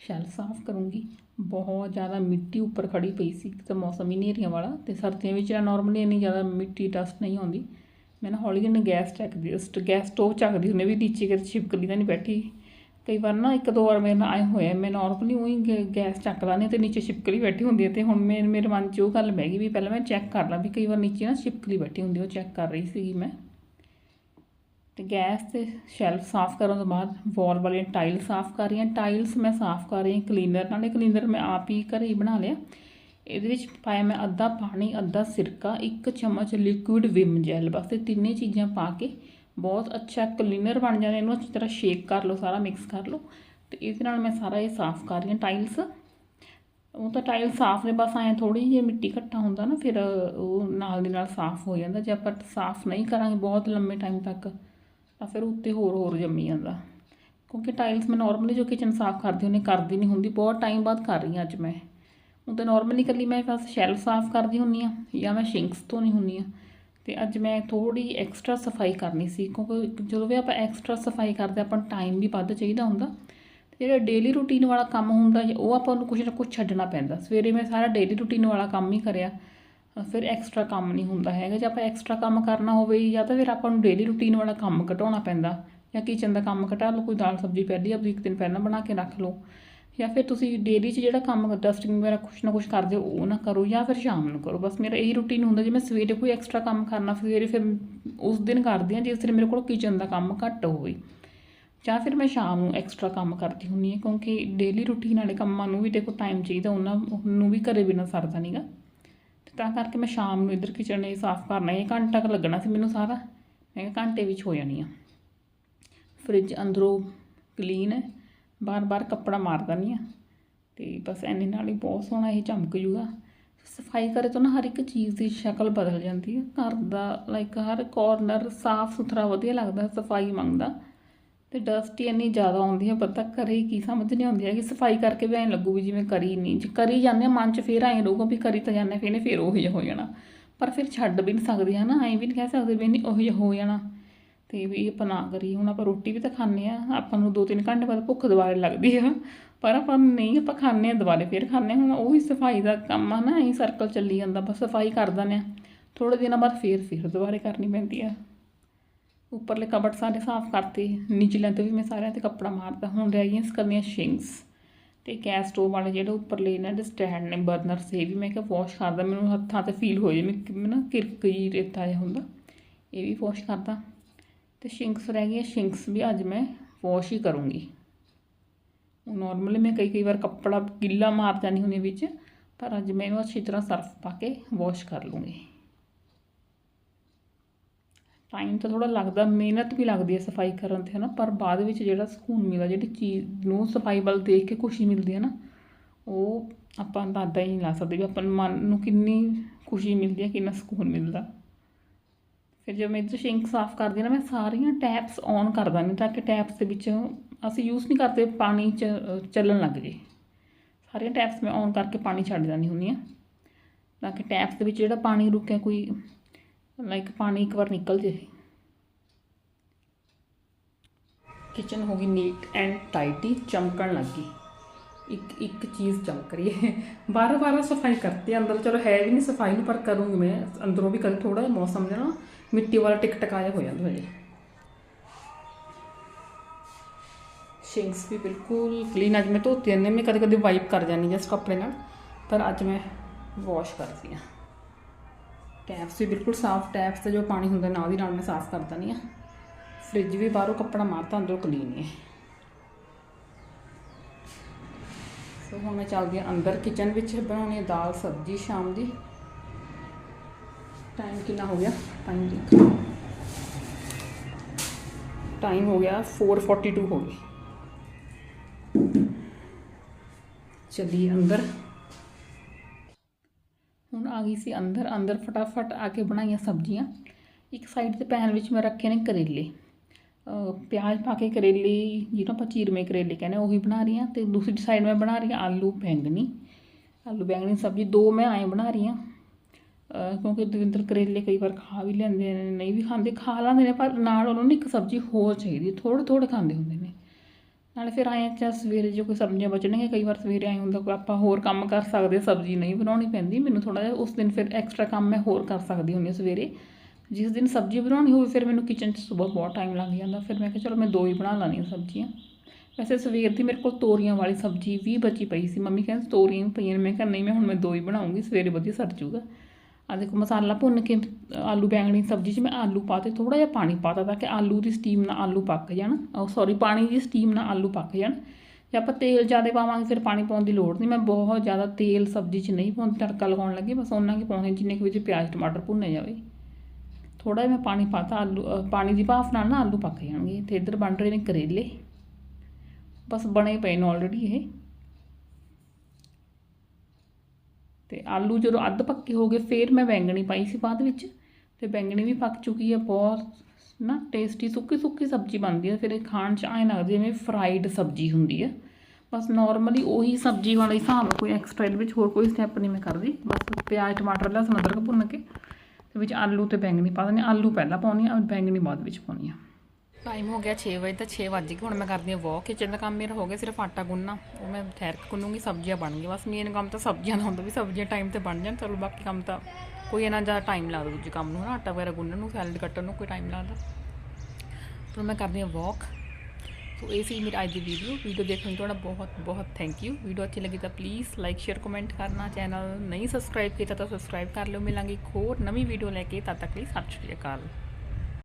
[SPEAKER 1] ਸ਼ੈਲ ਸਾਫ਼ ਕਰੂੰਗੀ। ਬਹੁਤ ਜ਼ਿਆਦਾ ਮਿੱਟੀ ਉੱਪਰ ਖੜੀ ਪਈ ਸੀ ਤਾਂ ਮੌਸਮ ਹੀ ਨੇਰੀਆਂ ਵਾਲਾ ਤੇ ਸਰਦੀਆਂ ਵਿੱਚ ਨਾਰਮਲੀ ਇੰਨੀ ਜ਼ਿਆਦਾ ਮਿੱਟੀ ਡਸਟ ਨਹੀਂ ਆਉਂਦੀ। ਮੈਂ ਨਾ ਹੌਲੀ ਜਿਹੀ ਗੈਸ ਚੱਕਦੀ ਗੈਸ ਸਟੋਵ ਚੱਕਦੀ ਹੁੰਦੀ ਵੀ ਨੀਚੇ ਕਿਤੇ ਛਿਪਕਲੀ ਤਾਂ ਨਹੀਂ ਬੈਠੀ। ਕਈ ਵਾਰ ਨਾ ਇੱਕ ਦੋ ਵਾਰ ਮੇਰੇ ਨਾਲ ਆਏ ਹੋਇਆ, ਮੈਂ ਨਾਰਮਲੀ ਉਹੀ ਗੈਸ ਚੱਕ ਲਾਂਦੀ ਤੇ ਨੀਚੇ ਛਿਪਕਲੀ ਬੈਠੀ ਹੁੰਦੀ ਹੈ ਤੇ ਹੁਣ ਮੇਰੇ ਮੇਰੇ ਮਨ 'ਚ ਉਹ ਗੱਲ ਬਹਿ ਗਈ ਵੀ ਪਹਿਲਾਂ ਮੈਂ ਚੈੱਕ ਕਰ ਲਾਂ ਵੀ ਕਈ ਵਾਰ ਨੀਚੇ ਨਾ ਛਿਪਕਲੀ ਬੈਠੀ ਹੁੰਦੀ ਉਹ ਚੈੱਕ ਕਰ ਰਹੀ ਸੀਗੀ ਮੈਂ। ਤੇ ਗੈਸ ਤੇ ਸ਼ੈਲਫ ਸਾਫ਼ ਕਰਨ ਤੋਂ ਬਾਅਦ ਵਾਲ ਵਾਲੀਆਂ ਟਾਈਲ ਸਾਫ਼ ਕਰ ਰਹੀ ਹਾਂ ਟਾਈਲਸ ਮੈਂ ਸਾਫ਼ ਕਰ ਰਹੀ ਹਾਂ, ਕਲੀਨਰ ਨਾਲ। ਇਹ ਕਲੀਨਰ ਮੈਂ ਆਪ ਹੀ ਘਰੇ ਹੀ ਬਣਾ ਲਿਆ। ਇਹਦੇ ਵਿੱਚ ਪਾਇਆ ਮੈਂ ਅੱਧਾ ਪਾਣੀ, ਅੱਧਾ ਸਿਰਕਾ, ਇੱਕ ਚਮਚ ਲਿਕੁਇਡ ਵਿਮ ਜੈਲ ਬਸ ਇਹ ਤਿੰਨੇ ਚੀਜ਼ਾਂ ਪਾ ਕੇ ਬਹੁਤ ਅੱਛਾ ਕਲੀਨਰ ਬਣ ਜਾਂਦਾ। ਇਹਨੂੰ ਅੱਛੀ ਤਰ੍ਹਾਂ ਸ਼ੇਕ ਕਰ ਲਓ, ਸਾਰਾ ਮਿਕਸ ਕਰ ਲਓ ਤੇ ਇਸ ਨਾਲ ਮੈਂ ਸਾਰਾ ਇਹ ਸਾਫ਼ ਕਰ ਰਹੀ ਹਾਂ ਟਾਈਲਸ। ਉਹ ਤਾਂ ਟਾਈਲ ਸਾਫ਼ ਨੇ, ਬਸ ਐਂ ਥੋੜੀ ਜਿਹੀ ਮਿੱਟੀ ਘੱਟਾ ਹੁੰਦਾ ਨਾ, ਫਿਰ ਉਹ ਨਾਲ ਦੀ ਨਾਲ ਸਾਫ਼ ਹੋ ਜਾਂਦਾ। ਜੇ ਆਪਾਂ ਸਾਫ਼ ਨਹੀਂ ਕਰਾਂਗੇ, ਬਹੁਤ ਲੰਮੇ ਟਾਈਮ ਤੱਕ ਤਾਂ ਫਿਰ ਉੱਤੇ ਹੋਰ ਹੋਰ ਜੰਮੀ ਜਾਂਦਾ। ਕਿਉਂਕਿ ਟਾਈਲਸ ਮੈਂ ਨਾਰਮਲੀ ਜੋ ਕਿਚਨ ਸਾਫ਼ ਕਰਦੀ ਹੁੰਦੀ ਕਰਦੀ ਨਹੀਂ ਹੁੰਦੀ। ਬਹੁਤ ਟਾਈਮ ਬਾਅਦ ਕਰ ਰਹੀ ਹਾਂ ਅੱਜ ਮੈਂ। ਉਹ ਤਾਂ ਨਾਰਮਲੀ ਕੱਲੀ ਮੈਂ ਬਸ ਸ਼ੈਲਫ ਸਾਫ਼ ਕਰਦੀ ਹੁੰਨੀ ਆ ਜਾਂ ਮੈਂ ਸ਼ਿੰਕਸ ਤੋਂ ਨਹੀਂ ਹੁੰਨੀ ਆ ਤੇ ਅੱਜ ਮੈਂ ਥੋੜੀ ਐਕਸਟਰਾ ਸਫ਼ਾਈ ਕਰਨੀ ਸੀ। ਕਿਉਂਕਿ ਜਦੋਂ ਵੀ ਆਪਾਂ ਐਕਸਟਰਾ ਸਫ਼ਾਈ ਕਰਦੇ, ਆਪਾਂ ਟਾਈਮ ਵੀ ਵੱਧ ਚਾਹੀਦਾ ਹੁੰਦਾ। ਤੇ ਜਿਹੜਾ ਡੇਲੀ ਰੂਟੀਨ ਵਾਲਾ ਕੰਮ ਹੁੰਦਾ, ਉਹ ਆਪਾਂ ਨੂੰ ਕੁਝ ਨਾ ਕੁਝ ਛੱਡਣਾ ਪੈਂਦਾ। ਸਵੇਰੇ ਮੈਂ ਸਾਰਾ ਡੇਲੀ ਰੂਟੀਨ ਵਾਲਾ ਕੰਮ ਹੀ ਕਰਿਆ। ਫਿਰ ਐਕਸਟਰਾ ਕੰਮ ਨਹੀਂ ਹੁੰਦਾ ਹੈਗਾ। ਜੇ ਆਪਾਂ ਐਕਸਟਰਾ ਕੰਮ ਕਰਨਾ ਹੋਵੇ ਜਾਂ ਤਾਂ ਫਿਰ ਆਪਾਂ ਨੂੰ ਡੇਲੀ ਰੂਟੀਨ ਵਾਲਾ ਕੰਮ ਘਟਾਉਣਾ ਪੈਂਦਾ। ਜਾਂ ਕਿਚਨ ਦਾ ਕੰਮ ਘਟਾ ਲਓ, ਕੋਈ ਦਾਲ ਸਬਜ਼ੀ ਪਹਿਲੀ ਆਪਣੀ ਇੱਕ ਦਿਨ ਪਹਿਲਾਂ ਬਣਾ ਕੇ ਰੱਖ ਲਓ। ਜਾਂ ਫਿਰ ਤੁਸੀਂ ਡੇਲੀ 'ਚ ਜਿਹੜਾ ਕੰਮ ਡਸਟਿੰਗ ਵਗੈਰਾ ਕੁਛ ਨਾ ਕੁਛ ਕਰਦੇ ਹੋ, ਉਹ ਨਾ ਕਰੋ ਜਾਂ ਫਿਰ ਸ਼ਾਮ ਨੂੰ ਕਰੋ। ਬਸ ਮੇਰਾ ਇਹੀ ਰੂਟੀਨ ਹੁੰਦਾ, ਜੇ ਮੈਂ ਸਵੇਰੇ ਕੋਈ ਐਕਸਟਰਾ ਕੰਮ ਕਰਨਾ, ਸਵੇਰੇ ਫਿਰ ਉਸ ਦਿਨ ਕਰਦੀ ਹਾਂ ਜਿਸ ਦਿਨ ਮੇਰੇ ਕੋਲ ਕਿਚਨ ਦਾ ਕੰਮ ਘੱਟ ਹੋਵੇ। ਜਾਂ ਫਿਰ ਮੈਂ ਸ਼ਾਮ ਨੂੰ ਐਕਸਟਰਾ ਕੰਮ ਕਰਦੀ ਹੁੰਦੀ ਹਾਂ, ਕਿਉਂਕਿ ਡੇਲੀ ਰੂਟੀਨ ਵਾਲੇ ਕੰਮਾਂ ਨੂੰ ਵੀ ਦੇਖੋ ਟਾਈਮ ਚਾਹੀਦਾ, ਉਹਨਾਂ ਨੂੰ ਵੀ ਘਰੇ ਬਿਨਾਂ ਸਰਦਾ ਨਹੀਂਗਾ ਤਾਂ ਕਰਕੇ ਮੈਂ ਸ਼ਾਮ ਨੂੰ ਇੱਧਰ ਕਿਚਨ ਇਹ ਸਾਫ਼ ਕਰਨਾ, ਇਹ ਘੰਟਾ ਕੁ ਲੱਗਣਾ ਸੀ ਮੈਨੂੰ ਸਾਰਾ। ਮੈਂ ਕਿਹਾ ਘੰਟੇ ਵਿੱਚ ਹੋ ਜਾਣੀ ਆ। ਫ੍ਰਿਜ ਅੰਦਰੋਂ ਕਲੀਨ ਹੈ, ਬਾਰ-ਬਾਰ ਕੱਪੜਾ ਮਾਰਦਾ ਨਹੀਂ ਆ ਤੇ ਬਸ ਐਨੇ ਨਾਲ ਹੀ ਬਹੁਤ ਸੋਹਣਾ ਇਹ ਚਮਕ ਜੂਗਾ। ਸਫ਼ਾਈ ਕਰੇ ਤਾਂ ਨਾ ਹਰ ਇੱਕ ਚੀਜ਼ ਦੀ ਸ਼ਕਲ ਬਦਲ ਜਾਂਦੀ ਹੈ। ਘਰ ਦਾ ਲਾਈਕ ਹਰ ਕਾਰਨਰ ਸਾਫ਼ ਸੁਥਰਾ ਵਧੀਆ ਲੱਗਦਾ, ਸਫ਼ਾਈ ਮੰਗਦਾ। ਤੇ ਡਸਟ ਹੀ ਇੰਨੀ ਜ਼ਿਆਦਾ ਆਉਂਦੀ ਹੈ ਪਤਾ ਕਰੇ ਕੀ ਸਮਝ ਨਹੀਂ ਆਉਂਦੀ ਹੈ ਕਿ ਸਫ਼ਾਈ ਕਰਕੇ ਵੀ ਐਂ ਲੱਗੂ ਵੀ ਜਿਵੇਂ ਕਰੀ ਨਹੀਂ, ਜੇ ਕਰੀ ਜਾਂਦੇ ਆ, ਮਨ 'ਚ ਫੇਰ ਐਂ ਰਹੂਗਾ ਵੀ ਕਰੀ ਤਾਂ ਜਾਂਦੇ ਫੇਰ ਨੇ ਫੇਰ ਉਹੀ ਜਿਹਾ ਹੋ ਜਾਣਾ। ਪਰ ਫਿਰ ਛੱਡ ਵੀ ਨਹੀਂ ਸਕਦੇ ਹੈ ਨਾ ਐਂ ਵੀ ਨਹੀਂ ਕਹਿ ਸਕਦੇ ਵੀ ਨਹੀਂ ਉਹੀ ਜਿਹਾ ਹੋ ਜਾਣਾ। ਤੇ ਵੀ ਆਪਾਂ ਨਾ ਕਰੀਏ, ਹੁਣ ਆਪਾਂ ਰੋਟੀ ਵੀ ਤਾਂ ਖਾਂਦੇ ਆ, ਆਪਾਂ ਨੂੰ 2-3 ਘੰਟੇ ਬਾਅਦ ਭੁੱਖ ਦੁਬਾਰੇ ਲੱਗਦੀ ਆ। ਪਰ ਆਪਾਂ ਨਹੀਂ, ਆਪਾਂ ਖਾਂਦੇ ਆ, ਦੁਬਾਰੇ ਫਿਰ ਖਾਂਦੇ ਹੁਣ ਉਹੀ ਸਫ਼ਾਈ ਦਾ ਕੰਮ ਆ ਨਾ, ਐਂ ਸਰਕਲ ਚੱਲੀ ਜਾਂਦਾ, ਬਸ ਸਫ਼ਾਈ ਕਰ ਦਿੰਦੇ ਆ। ਥੋੜੇ ਦਿਨਾਂ ਬਾਅਦ ਫੇਰ ਫਿਰ ਦੁਬਾਰੇ ਕਰਨੀ ਪੈਂਦੀ ਆ। ਉੱਪਰਲੇ ਕਬੜ ਸਾਰੇ ਸਾਫ਼ ਕਰਤੇ ਨੀਚਲਿਆਂ ਤੇ ਵੀ ਮੈਂ ਸਾਰਿਆਂ ਤੇ ਕੱਪੜਾ ਮਾਰਦਾ ਹੁਣ ਰਹਿ ਗਈਆਂ ਸਕਰਨੀਆਂ ਸ਼ਿੰਕਸ ਤੇ ਗੈਸ ਸਟੋਵ ਵਾਲੇ ਜਿਹੜੇ ਉੱਪਰਲੇ ਇਹਨਾਂ ਦੇ ਸਟੈਂਡ ਨੇ ਬਰਨਰ ਸੇ ਵੀ ਮੈਂ ਕਿਹਾ ਵਾਸ਼ ਕਰਦਾ। ਮੈਨੂੰ ਹੱਥਾਂ ਤੇ ਫੀਲ ਹੋ ਜੇ, ਮੈਂ ਨਾ ਕਿਰਕ ਜੀ ਰੇਤਾ ਜਿਹਾ ਹੁੰਦਾ। ਇਹ ਵੀ ਵਾਸ਼ ਕਰਦਾ। ਤੇ ਸ਼ਿੰਕਸ ਰਹਿ ਗਈਆਂ। ਸ਼ਿੰਕਸ ਵੀ ਅੱਜ ਮੈਂ ਵਾਸ਼ ਹੀ ਕਰੂੰਗੀ। ਨਾਰਮਲੀ ਮੈਂ ਕਈ ਕਈ ਵਾਰ ਕੱਪੜਾ ਗਿੱਲਾ ਮਾਰ ਜਾਂਦੀ ਹੁੰਦੀ ਵਿੱਚ, ਪਰ ਅੱਜ ਮੈਂ ਇਹਨੂੰ ਅੱਛੀ ਤਰ੍ਹਾਂ ਸਰਫ ਪਾ ਕੇ ਵਾਸ਼ ਕਰ ਲੂੰਗੀ। ਟਾਈਮ ਤਾਂ ਥੋੜਾ ਲੱਗਦਾ, ਮਿਹਨਤ ਵੀ ਲੱਗਦੀ ਹੈ ਸਫ਼ਾਈ ਕਰਨ ਤੇ, ਹਨਾ? ਪਰ ਬਾਅਦ ਵਿੱਚ ਜਿਹੜਾ ਸਕੂਨ ਮਿਲਦਾ, ਜਿਹੜੀ ਚੀਜ਼ ਨੂੰ ਸਫ਼ਾਈ ਵੱਲ ਦੇਖ ਕੇ ਖੁਸ਼ੀ ਮਿਲਦੀ ਹੈ ਨਾ, ਉਹ ਆਪਾਂ ਅੰਦਾਜ਼ਾ ਹੀ ਨਹੀਂ ਲਾ ਸਕਦੇ ਵੀ ਆਪਾਂ ਨੂੰ ਮਨ ਨੂੰ ਕਿੰਨੀ ਖੁਸ਼ੀ ਮਿਲਦੀ ਹੈ, ਕਿੰਨਾ ਸਕੂਨ ਮਿਲਦਾ। ਫਿਰ ਜਦੋਂ ਮੈਂ ਇੱਧਰ ਸਿੰਕ ਸਾਫ਼ ਕਰਦੀ ਹਾਂ ਨਾ, ਮੈਂ ਸਾਰੀਆਂ ਟੈਪਸ ਔਨ ਕਰ ਦਿੰਦੀ ਤਾਂ ਕਿ ਟੈਪਸ ਦੇ ਵਿੱਚ ਅਸੀਂ ਯੂਜ਼ ਨਹੀਂ ਕਰਦੇ ਪਾਣੀ ਚ, ਚੱਲਣ ਲੱਗ ਜੇ ਸਾਰੀਆਂ ਟੈਪਸ ਮੈਂ ਔਨ ਕਰਕੇ ਪਾਣੀ ਛੱਡ ਜਾਂਦੀ ਹੁੰਦੀ ਹਾਂ, ਤਾਂ ਕਿ ਟੈਪਸ ਦੇ ਵਿੱਚ ਜਿਹੜਾ ਪਾਣੀ ਰੁਕਿਆ ਕੋਈ ਲਾਈਕ ਪਾਣੀ ਇੱਕ ਵਾਰ ਨਿਕਲ ਜੇ। ਕਿਚਨ ਹੋ ਗਈ ਨੀਟ ਐਂਡ ਟਾਈਟੀ ਚਮਕਣ ਲੱਗੀ। ਇੱਕ ਇੱਕ ਚੀਜ਼ ਚਮਕ ਰਹੀ ਹੈ। ਬਾਰ ਬਾਰ ਸਫ਼ਾਈ ਕਰਤੀ ਅੰਦਰ ਚਲੋ ਹੈ ਵੀ ਨਹੀਂ ਸਫ਼ਾਈ ਨੂੰ, ਪਰ ਕਰੂੰਗੀ ਮੈਂ। ਅੰਦਰੋਂ ਵੀ ਕਦੇ ਥੋੜਾ ਜਿਹਾ ਮੌਸਮ ਜਿਹਾ ਮਿੱਟੀ ਵਾਲਾ ਟਿਕ ਟਕਾਇਆ ਹੋ ਜਾਂਦਾ ਹਜੇ। ਸ਼ਿੰਕਸ ਵੀ ਬਿਲਕੁਲ ਕਲੀਨ ਅੱਜ ਮੈਂ ਧੋਤੇ ਨੇ ਮੈਂ ਕਦੇ ਕਦੇ ਵਾਈਪ ਕਰ ਜਾਂਦੀ ਜਸਟ ਕੱਪੜੇ ਨਾਲ। ਪਰ ਅੱਜ ਮੈਂ ਵਾਸ਼ ਕਰਦੀ ਹਾਂ। ਟੈਪਸ ਵੀ ਬਿਲਕੁਲ ਸਾਫ਼ ਟੈਪਸ ਤੇ ਜੋ ਪਾਣੀ ਹੁੰਦਾ ਨਾਲ ਦੀ ਨਾਲ ਮੈਂ ਸਾਫ਼ ਕਰ ਦਿੰਦੀ ਹਾਂ ਫ੍ਰਿਜ ਵੀ ਬਾਹਰੋਂ ਕੱਪੜਾ ਮਾਰਤਾ, ਅੰਦਰੋਂ ਕਲੀਨ ਹੈ ਸੋ ਹੁਣ ਮੈਂ ਚੱਲਦੀ ਹਾਂ ਅੰਦਰ ਕਿਚਨ ਵਿੱਚ, ਬਣਾਉਣੀ ਹੈ ਦਾਲ, ਸਬਜ਼ੀ ਸ਼ਾਮ ਦੀ। ਟਾਈਮ ਕਿੰਨਾ ਹੋ ਗਿਆ? ਟਾਈਮ ਦੇਖ। ਟਾਈਮ ਹੋ ਗਿਆ 4:42 ਹੋ ਗਈ ਚਲੀ ਅੰਦਰ। ਗਈ ਸੀ ਅੰਦਰ ਅੰਦਰ ਫਟਾਫਟ ਆ ਕੇ ਬਣਾਈਆਂ ਸਬਜ਼ੀਆਂ। ਇੱਕ ਸਾਈਡ ਤੇ ਪੈਨ ਵਿੱਚ ਮੈਂ ਰੱਖੇ ਨੇ ਕਰੇਲੇ। ਪਿਆਜ਼ ਪਾ ਕੇ ਕਰੇਲੇ ਜਿਹਨੂੰ ਆਪਾਂ ਚੀਰਮੇ ਕਰੇਲੇ ਕਹਿੰਦੇ ਆ, ਉਹੀ ਬਣਾ ਰਹੀ ਹਾਂ ਤੇ ਦੂਸਰੀ ਸਾਈਡ ਮੈਂ ਬਣਾ ਰਹੀ ਹਾਂ ਆਲੂ ਬੈਂਗਣੀ। ਆਲੂ ਬੈਂਗਣੀ ਸਬਜ਼ੀ ਦੋ ਮੈਂ ਆਏ ਬਣਾ ਰਹੀ ਹਾਂ। ਕਿਉਂਕਿ ਦਵਿੰਦਰ ਕਰੇਲੇ ਕਈ ਵਾਰ ਖਾ ਵੀ ਲੈਂਦੇ ਨੇ ਨਹੀਂ ਵੀ ਖਾਂਦੇ ਖਾ ਲੈਂਦੇ ਨੇ ਪਰ ਨਾਲ ਉਹਨਾਂ ਨੂੰ ਇੱਕ ਸਬਜ਼ੀ ਹੋਰ ਚਾਹੀਦੀ ਥੋੜ੍ਹੇ ਥੋੜ੍ਹੇ ਖਾਂਦੇ ਹੁੰਦੇ ਨੇ। ਨਾਲੇ ਫਿਰ ਆਏ ਚਾ ਸਵੇਰੇ ਜੇ ਕੋਈ ਸਬਜ਼ੀਆਂ ਬਚਣਗੇ ਕਈ ਵਾਰ ਸਵੇਰੇ ਆਏ ਹੁੰਦਾ ਕੋਈ ਆਪਾਂ ਹੋਰ ਕੰਮ ਕਰ ਸਕਦੇ ਸਬਜ਼ੀ ਨਹੀਂ ਬਣਾਉਣੀ ਪੈਂਦੀ, ਮੈਨੂੰ ਥੋੜਾ ਜਿਹਾ ਉਸ ਦਿਨ ਫਿਰ ਐਕਸਟਰਾ ਕੰਮ ਮੈਂ ਹੋਰ ਕਰ ਸਕਦੀ ਹੁੰਦੀ ਹਾਂ ਸਵੇਰੇ। ਜਿਸ ਦਿਨ ਸਬਜ਼ੀ ਬਣਾਉਣੀ ਹੋਵੇ ਫਿਰ ਮੈਨੂੰ ਕਿਚਨ 'ਚ ਸਵੇਰ ਬਹੁਤ ਟਾਈਮ ਲੱਗ ਜਾਂਦਾ, ਫਿਰ ਮੈਂ ਕਿਹਾ ਚਲੋ ਮੈਂ ਦੋ ਹੀ ਬਣਾ ਲੈਣੀਆਂ ਸਬਜ਼ੀਆਂ। ਵੈਸੇ ਸਵੇਰ ਦੀ ਮੇਰੇ ਕੋਲ ਤੋਰੀਆਂ ਵਾਲੀ ਸਬਜ਼ੀ ਵੀ ਬਚੀ ਪਈ ਸੀ, ਮੰਮੀ ਕਹਿੰਦੀ ਤੋਰੀਆਂ ਪਈਆਂ ਨੇ, ਮੈਂ ਕਿਹਾ ਨਹੀਂ, ਮੈਂ ਹੁਣ ਮੈਂ ਦੋ ਹੀ ਬਣਾਉਂਗੀ, ਸਵੇਰੇ ਵਧੀਆ ਸਰ ਜੂਗਾ ਆ ਦੇਖੋ ਮਸਾਲਾ ਭੁੰਨ ਕੇ ਆਲੂ ਬੈਂਗਣੀ ਸਬਜ਼ੀ 'ਚ ਮੈਂ ਆਲੂ ਪਾਤੇ ਥੋੜਾ ਜਿਹਾ ਪਾਣੀ ਪਾਤਾ ਤਾਂ ਕਿ ਆਲੂ ਦੀ ਸਟੀਮ ਨਾਲ ਆਲੂ ਪੱਕ ਜਾਣ। ਉਹ ਸੌਰੀ ਪਾਣੀ ਦੀ ਸਟੀਮ ਨਾਲ ਆਲੂ ਪੱਕ ਜਾਣ। ਜੇ ਆਪਾਂ ਤੇਲ ਜ਼ਿਆਦਾ ਪਾਵਾਂਗੇ ਫਿਰ ਪਾਣੀ ਪਾਉਣ ਦੀ ਲੋੜ ਨਹੀਂ। ਮੈਂ ਬਹੁਤ ਜ਼ਿਆਦਾ ਤੇਲ ਸਬਜ਼ੀ 'ਚ ਨਹੀਂ ਪਾਉਂਦੀ, ਤੜਕਾ ਲਗਾਉਣ ਲੱਗੀ। ਬਸ ਉਹਨਾਂ ਕੀ ਪਾਉਣੇ ਜਿੰਨੇ ਕੁ ਵਿੱਚ ਪਿਆਜ਼, ਟਮਾਟਰ ਭੁੰਨੇ ਜਾਵੇ। ਥੋੜਾ ਜਿਹਾ ਮੈਂ ਪਾਣੀ ਪਾਤਾ, ਆਲੂ ਪਾਣੀ ਦੀ ਭਾਫ ਨਾਲ ਨਾ ਆਲੂ ਪੱਕ ਜਾਣਗੇ। ਤੇ ਇੱਧਰ ਬਣ ਰਹੇ ਨੇ ਕਰੇਲੇ। ਬਸ ਬਣੇ ਪਏ ਨੇ ਆਲਰੇਡੀ ਇਹ। ਤੇ ਆਲੂ ਜਦੋਂ ਅੱਧ ਪੱਕੇ ਹੋ ਗਏ, ਫਿਰ ਮੈਂ ਬੈਂਗਣੀ ਪਾਈ ਸੀ ਬਾਅਦ ਵਿੱਚ। ਤੇ ਬੈਂਗਣੀ ਵੀ ਪੱਕ ਚੁੱਕੀ ਹੈ ਬਹੁਤ ਨਾ ਟੇਸਟੀ ਸੁੱਕੀ ਸੁੱਕੀ ਸਬਜ਼ੀ ਬਣਦੀ ਹੈ ਫਿਰ ਇਹ ਖਾਣ 'ਚ ਐਂ ਲੱਗਦੀ ਜਿਵੇਂ ਫਰਾਈਡ ਸਬਜ਼ੀ ਹੁੰਦੀ ਹੈ ਬਸ ਨਾਰਮਲੀ ਉਹੀ ਸਬਜ਼ੀ ਵਾਲਾ ਹਿਸਾਬ, ਕੋਈ ਐਕਸਟਰਾ ਇਹਦੇ ਵਿੱਚ ਹੋਰ ਕੋਈ ਸਟੈਪ ਨਹੀਂ ਮੈਂ ਕਰਦੀ। ਬਸ ਪਿਆਜ਼, ਟਮਾਟਰ, ਲਸਣ, ਅਦਰਕ ਭੁੰਨ ਕੇ ਤੇ ਵਿੱਚ ਆਲੂ ਤੇ ਬੈਂਗਣੀ ਪਾ ਦਿੰਦੇ ਹਾਂ। ਆਲੂ ਪਹਿਲਾਂ ਪਾਉਣੀ ਆ, ਬੈਂਗਣੀ ਬਾਅਦ ਵਿੱਚ ਪਾਉਣੀ ਆ। ਟਾਈਮ ਹੋ ਗਿਆ 6 ਵਜੇ, ਤਾਂ 6 ਵੱਜ ਗਏ। ਹੁਣ ਮੈਂ ਕਰਦੀ ਹਾਂ ਵਾਕ ਕਿਚਨ ਦਾ ਕੰਮ ਮੇਰਾ ਹੋ ਗਿਆ, ਸਿਰਫ ਆਟਾ ਗੁੰਨਣਾ। ਉਹ ਮੈਂ ਠਹਿਰ ਕੇ ਗੁੰਨੂਗੀ, ਸਬਜ਼ੀਆਂ ਬਣ ਗਈਆਂ। ਬਸ ਮੇਨ ਕੰਮ ਤਾਂ ਸਬਜ਼ੀਆਂ ਦਾ ਹੁੰਦਾ ਵੀ ਸਬਜ਼ੀਆਂ ਟਾਈਮ ਤੇ ਬਣ ਜਾਣ। ਚਲੋ ਬਾਕੀ ਕੰਮ ਤਾਂ ਕੋਈ ਇਹਨਾਂ ਜ਼ਿਆਦਾ ਟਾਈਮ ਲੱਗਦਾ ਦੂਜੇ ਕੰਮ ਨੂੰ ਨਾ ਆਟਾ ਵਗੈਰਾ ਗੁੰਨਣ ਨੂੰ ਸੈਲਡ ਕੱਟਣ ਨੂੰ ਕੋਈ ਟਾਈਮ ਲੱਗਦਾ ਤਾਂ ਮੈਂ ਕਰਦੀ ਹਾਂ ਵਾਕ ਸੋ ਇਹ ਸੀ ਮੇਰੀ ਅੱਜ ਦੀ ਵੀਡੀਓ ਵੀਡੀਓ ਦੇਖਣ ਲਈ ਤੁਹਾਡਾ ਬਹੁਤ ਬਹੁਤ ਥੈਂਕ ਯੂ ਵੀਡੀਓ ਅੱਛੀ ਲੱਗੀ ਤਾਂ ਪਲੀਜ਼ ਲਾਈਕ ਸ਼ੇਅਰ ਕਮੈਂਟ ਕਰਨਾ। ਚੈਨਲ ਨਹੀਂ ਸਬਸਕ੍ਰਾਈਬ ਕੀਤਾ ਤਾਂ ਸਬਸਕ੍ਰਾਈਬ ਕਰ ਲਿਓ। ਮਿਲਾਂਗੇ ਇੱਕ ਹੋਰ ਨਵੀਂ ਵੀਡੀਓ ਲੈ ਕੇ। ਤਦ ਤੱਕ ਲਈ ਸਤਿ ਸ਼੍ਰੀ ਅਕਾਲ।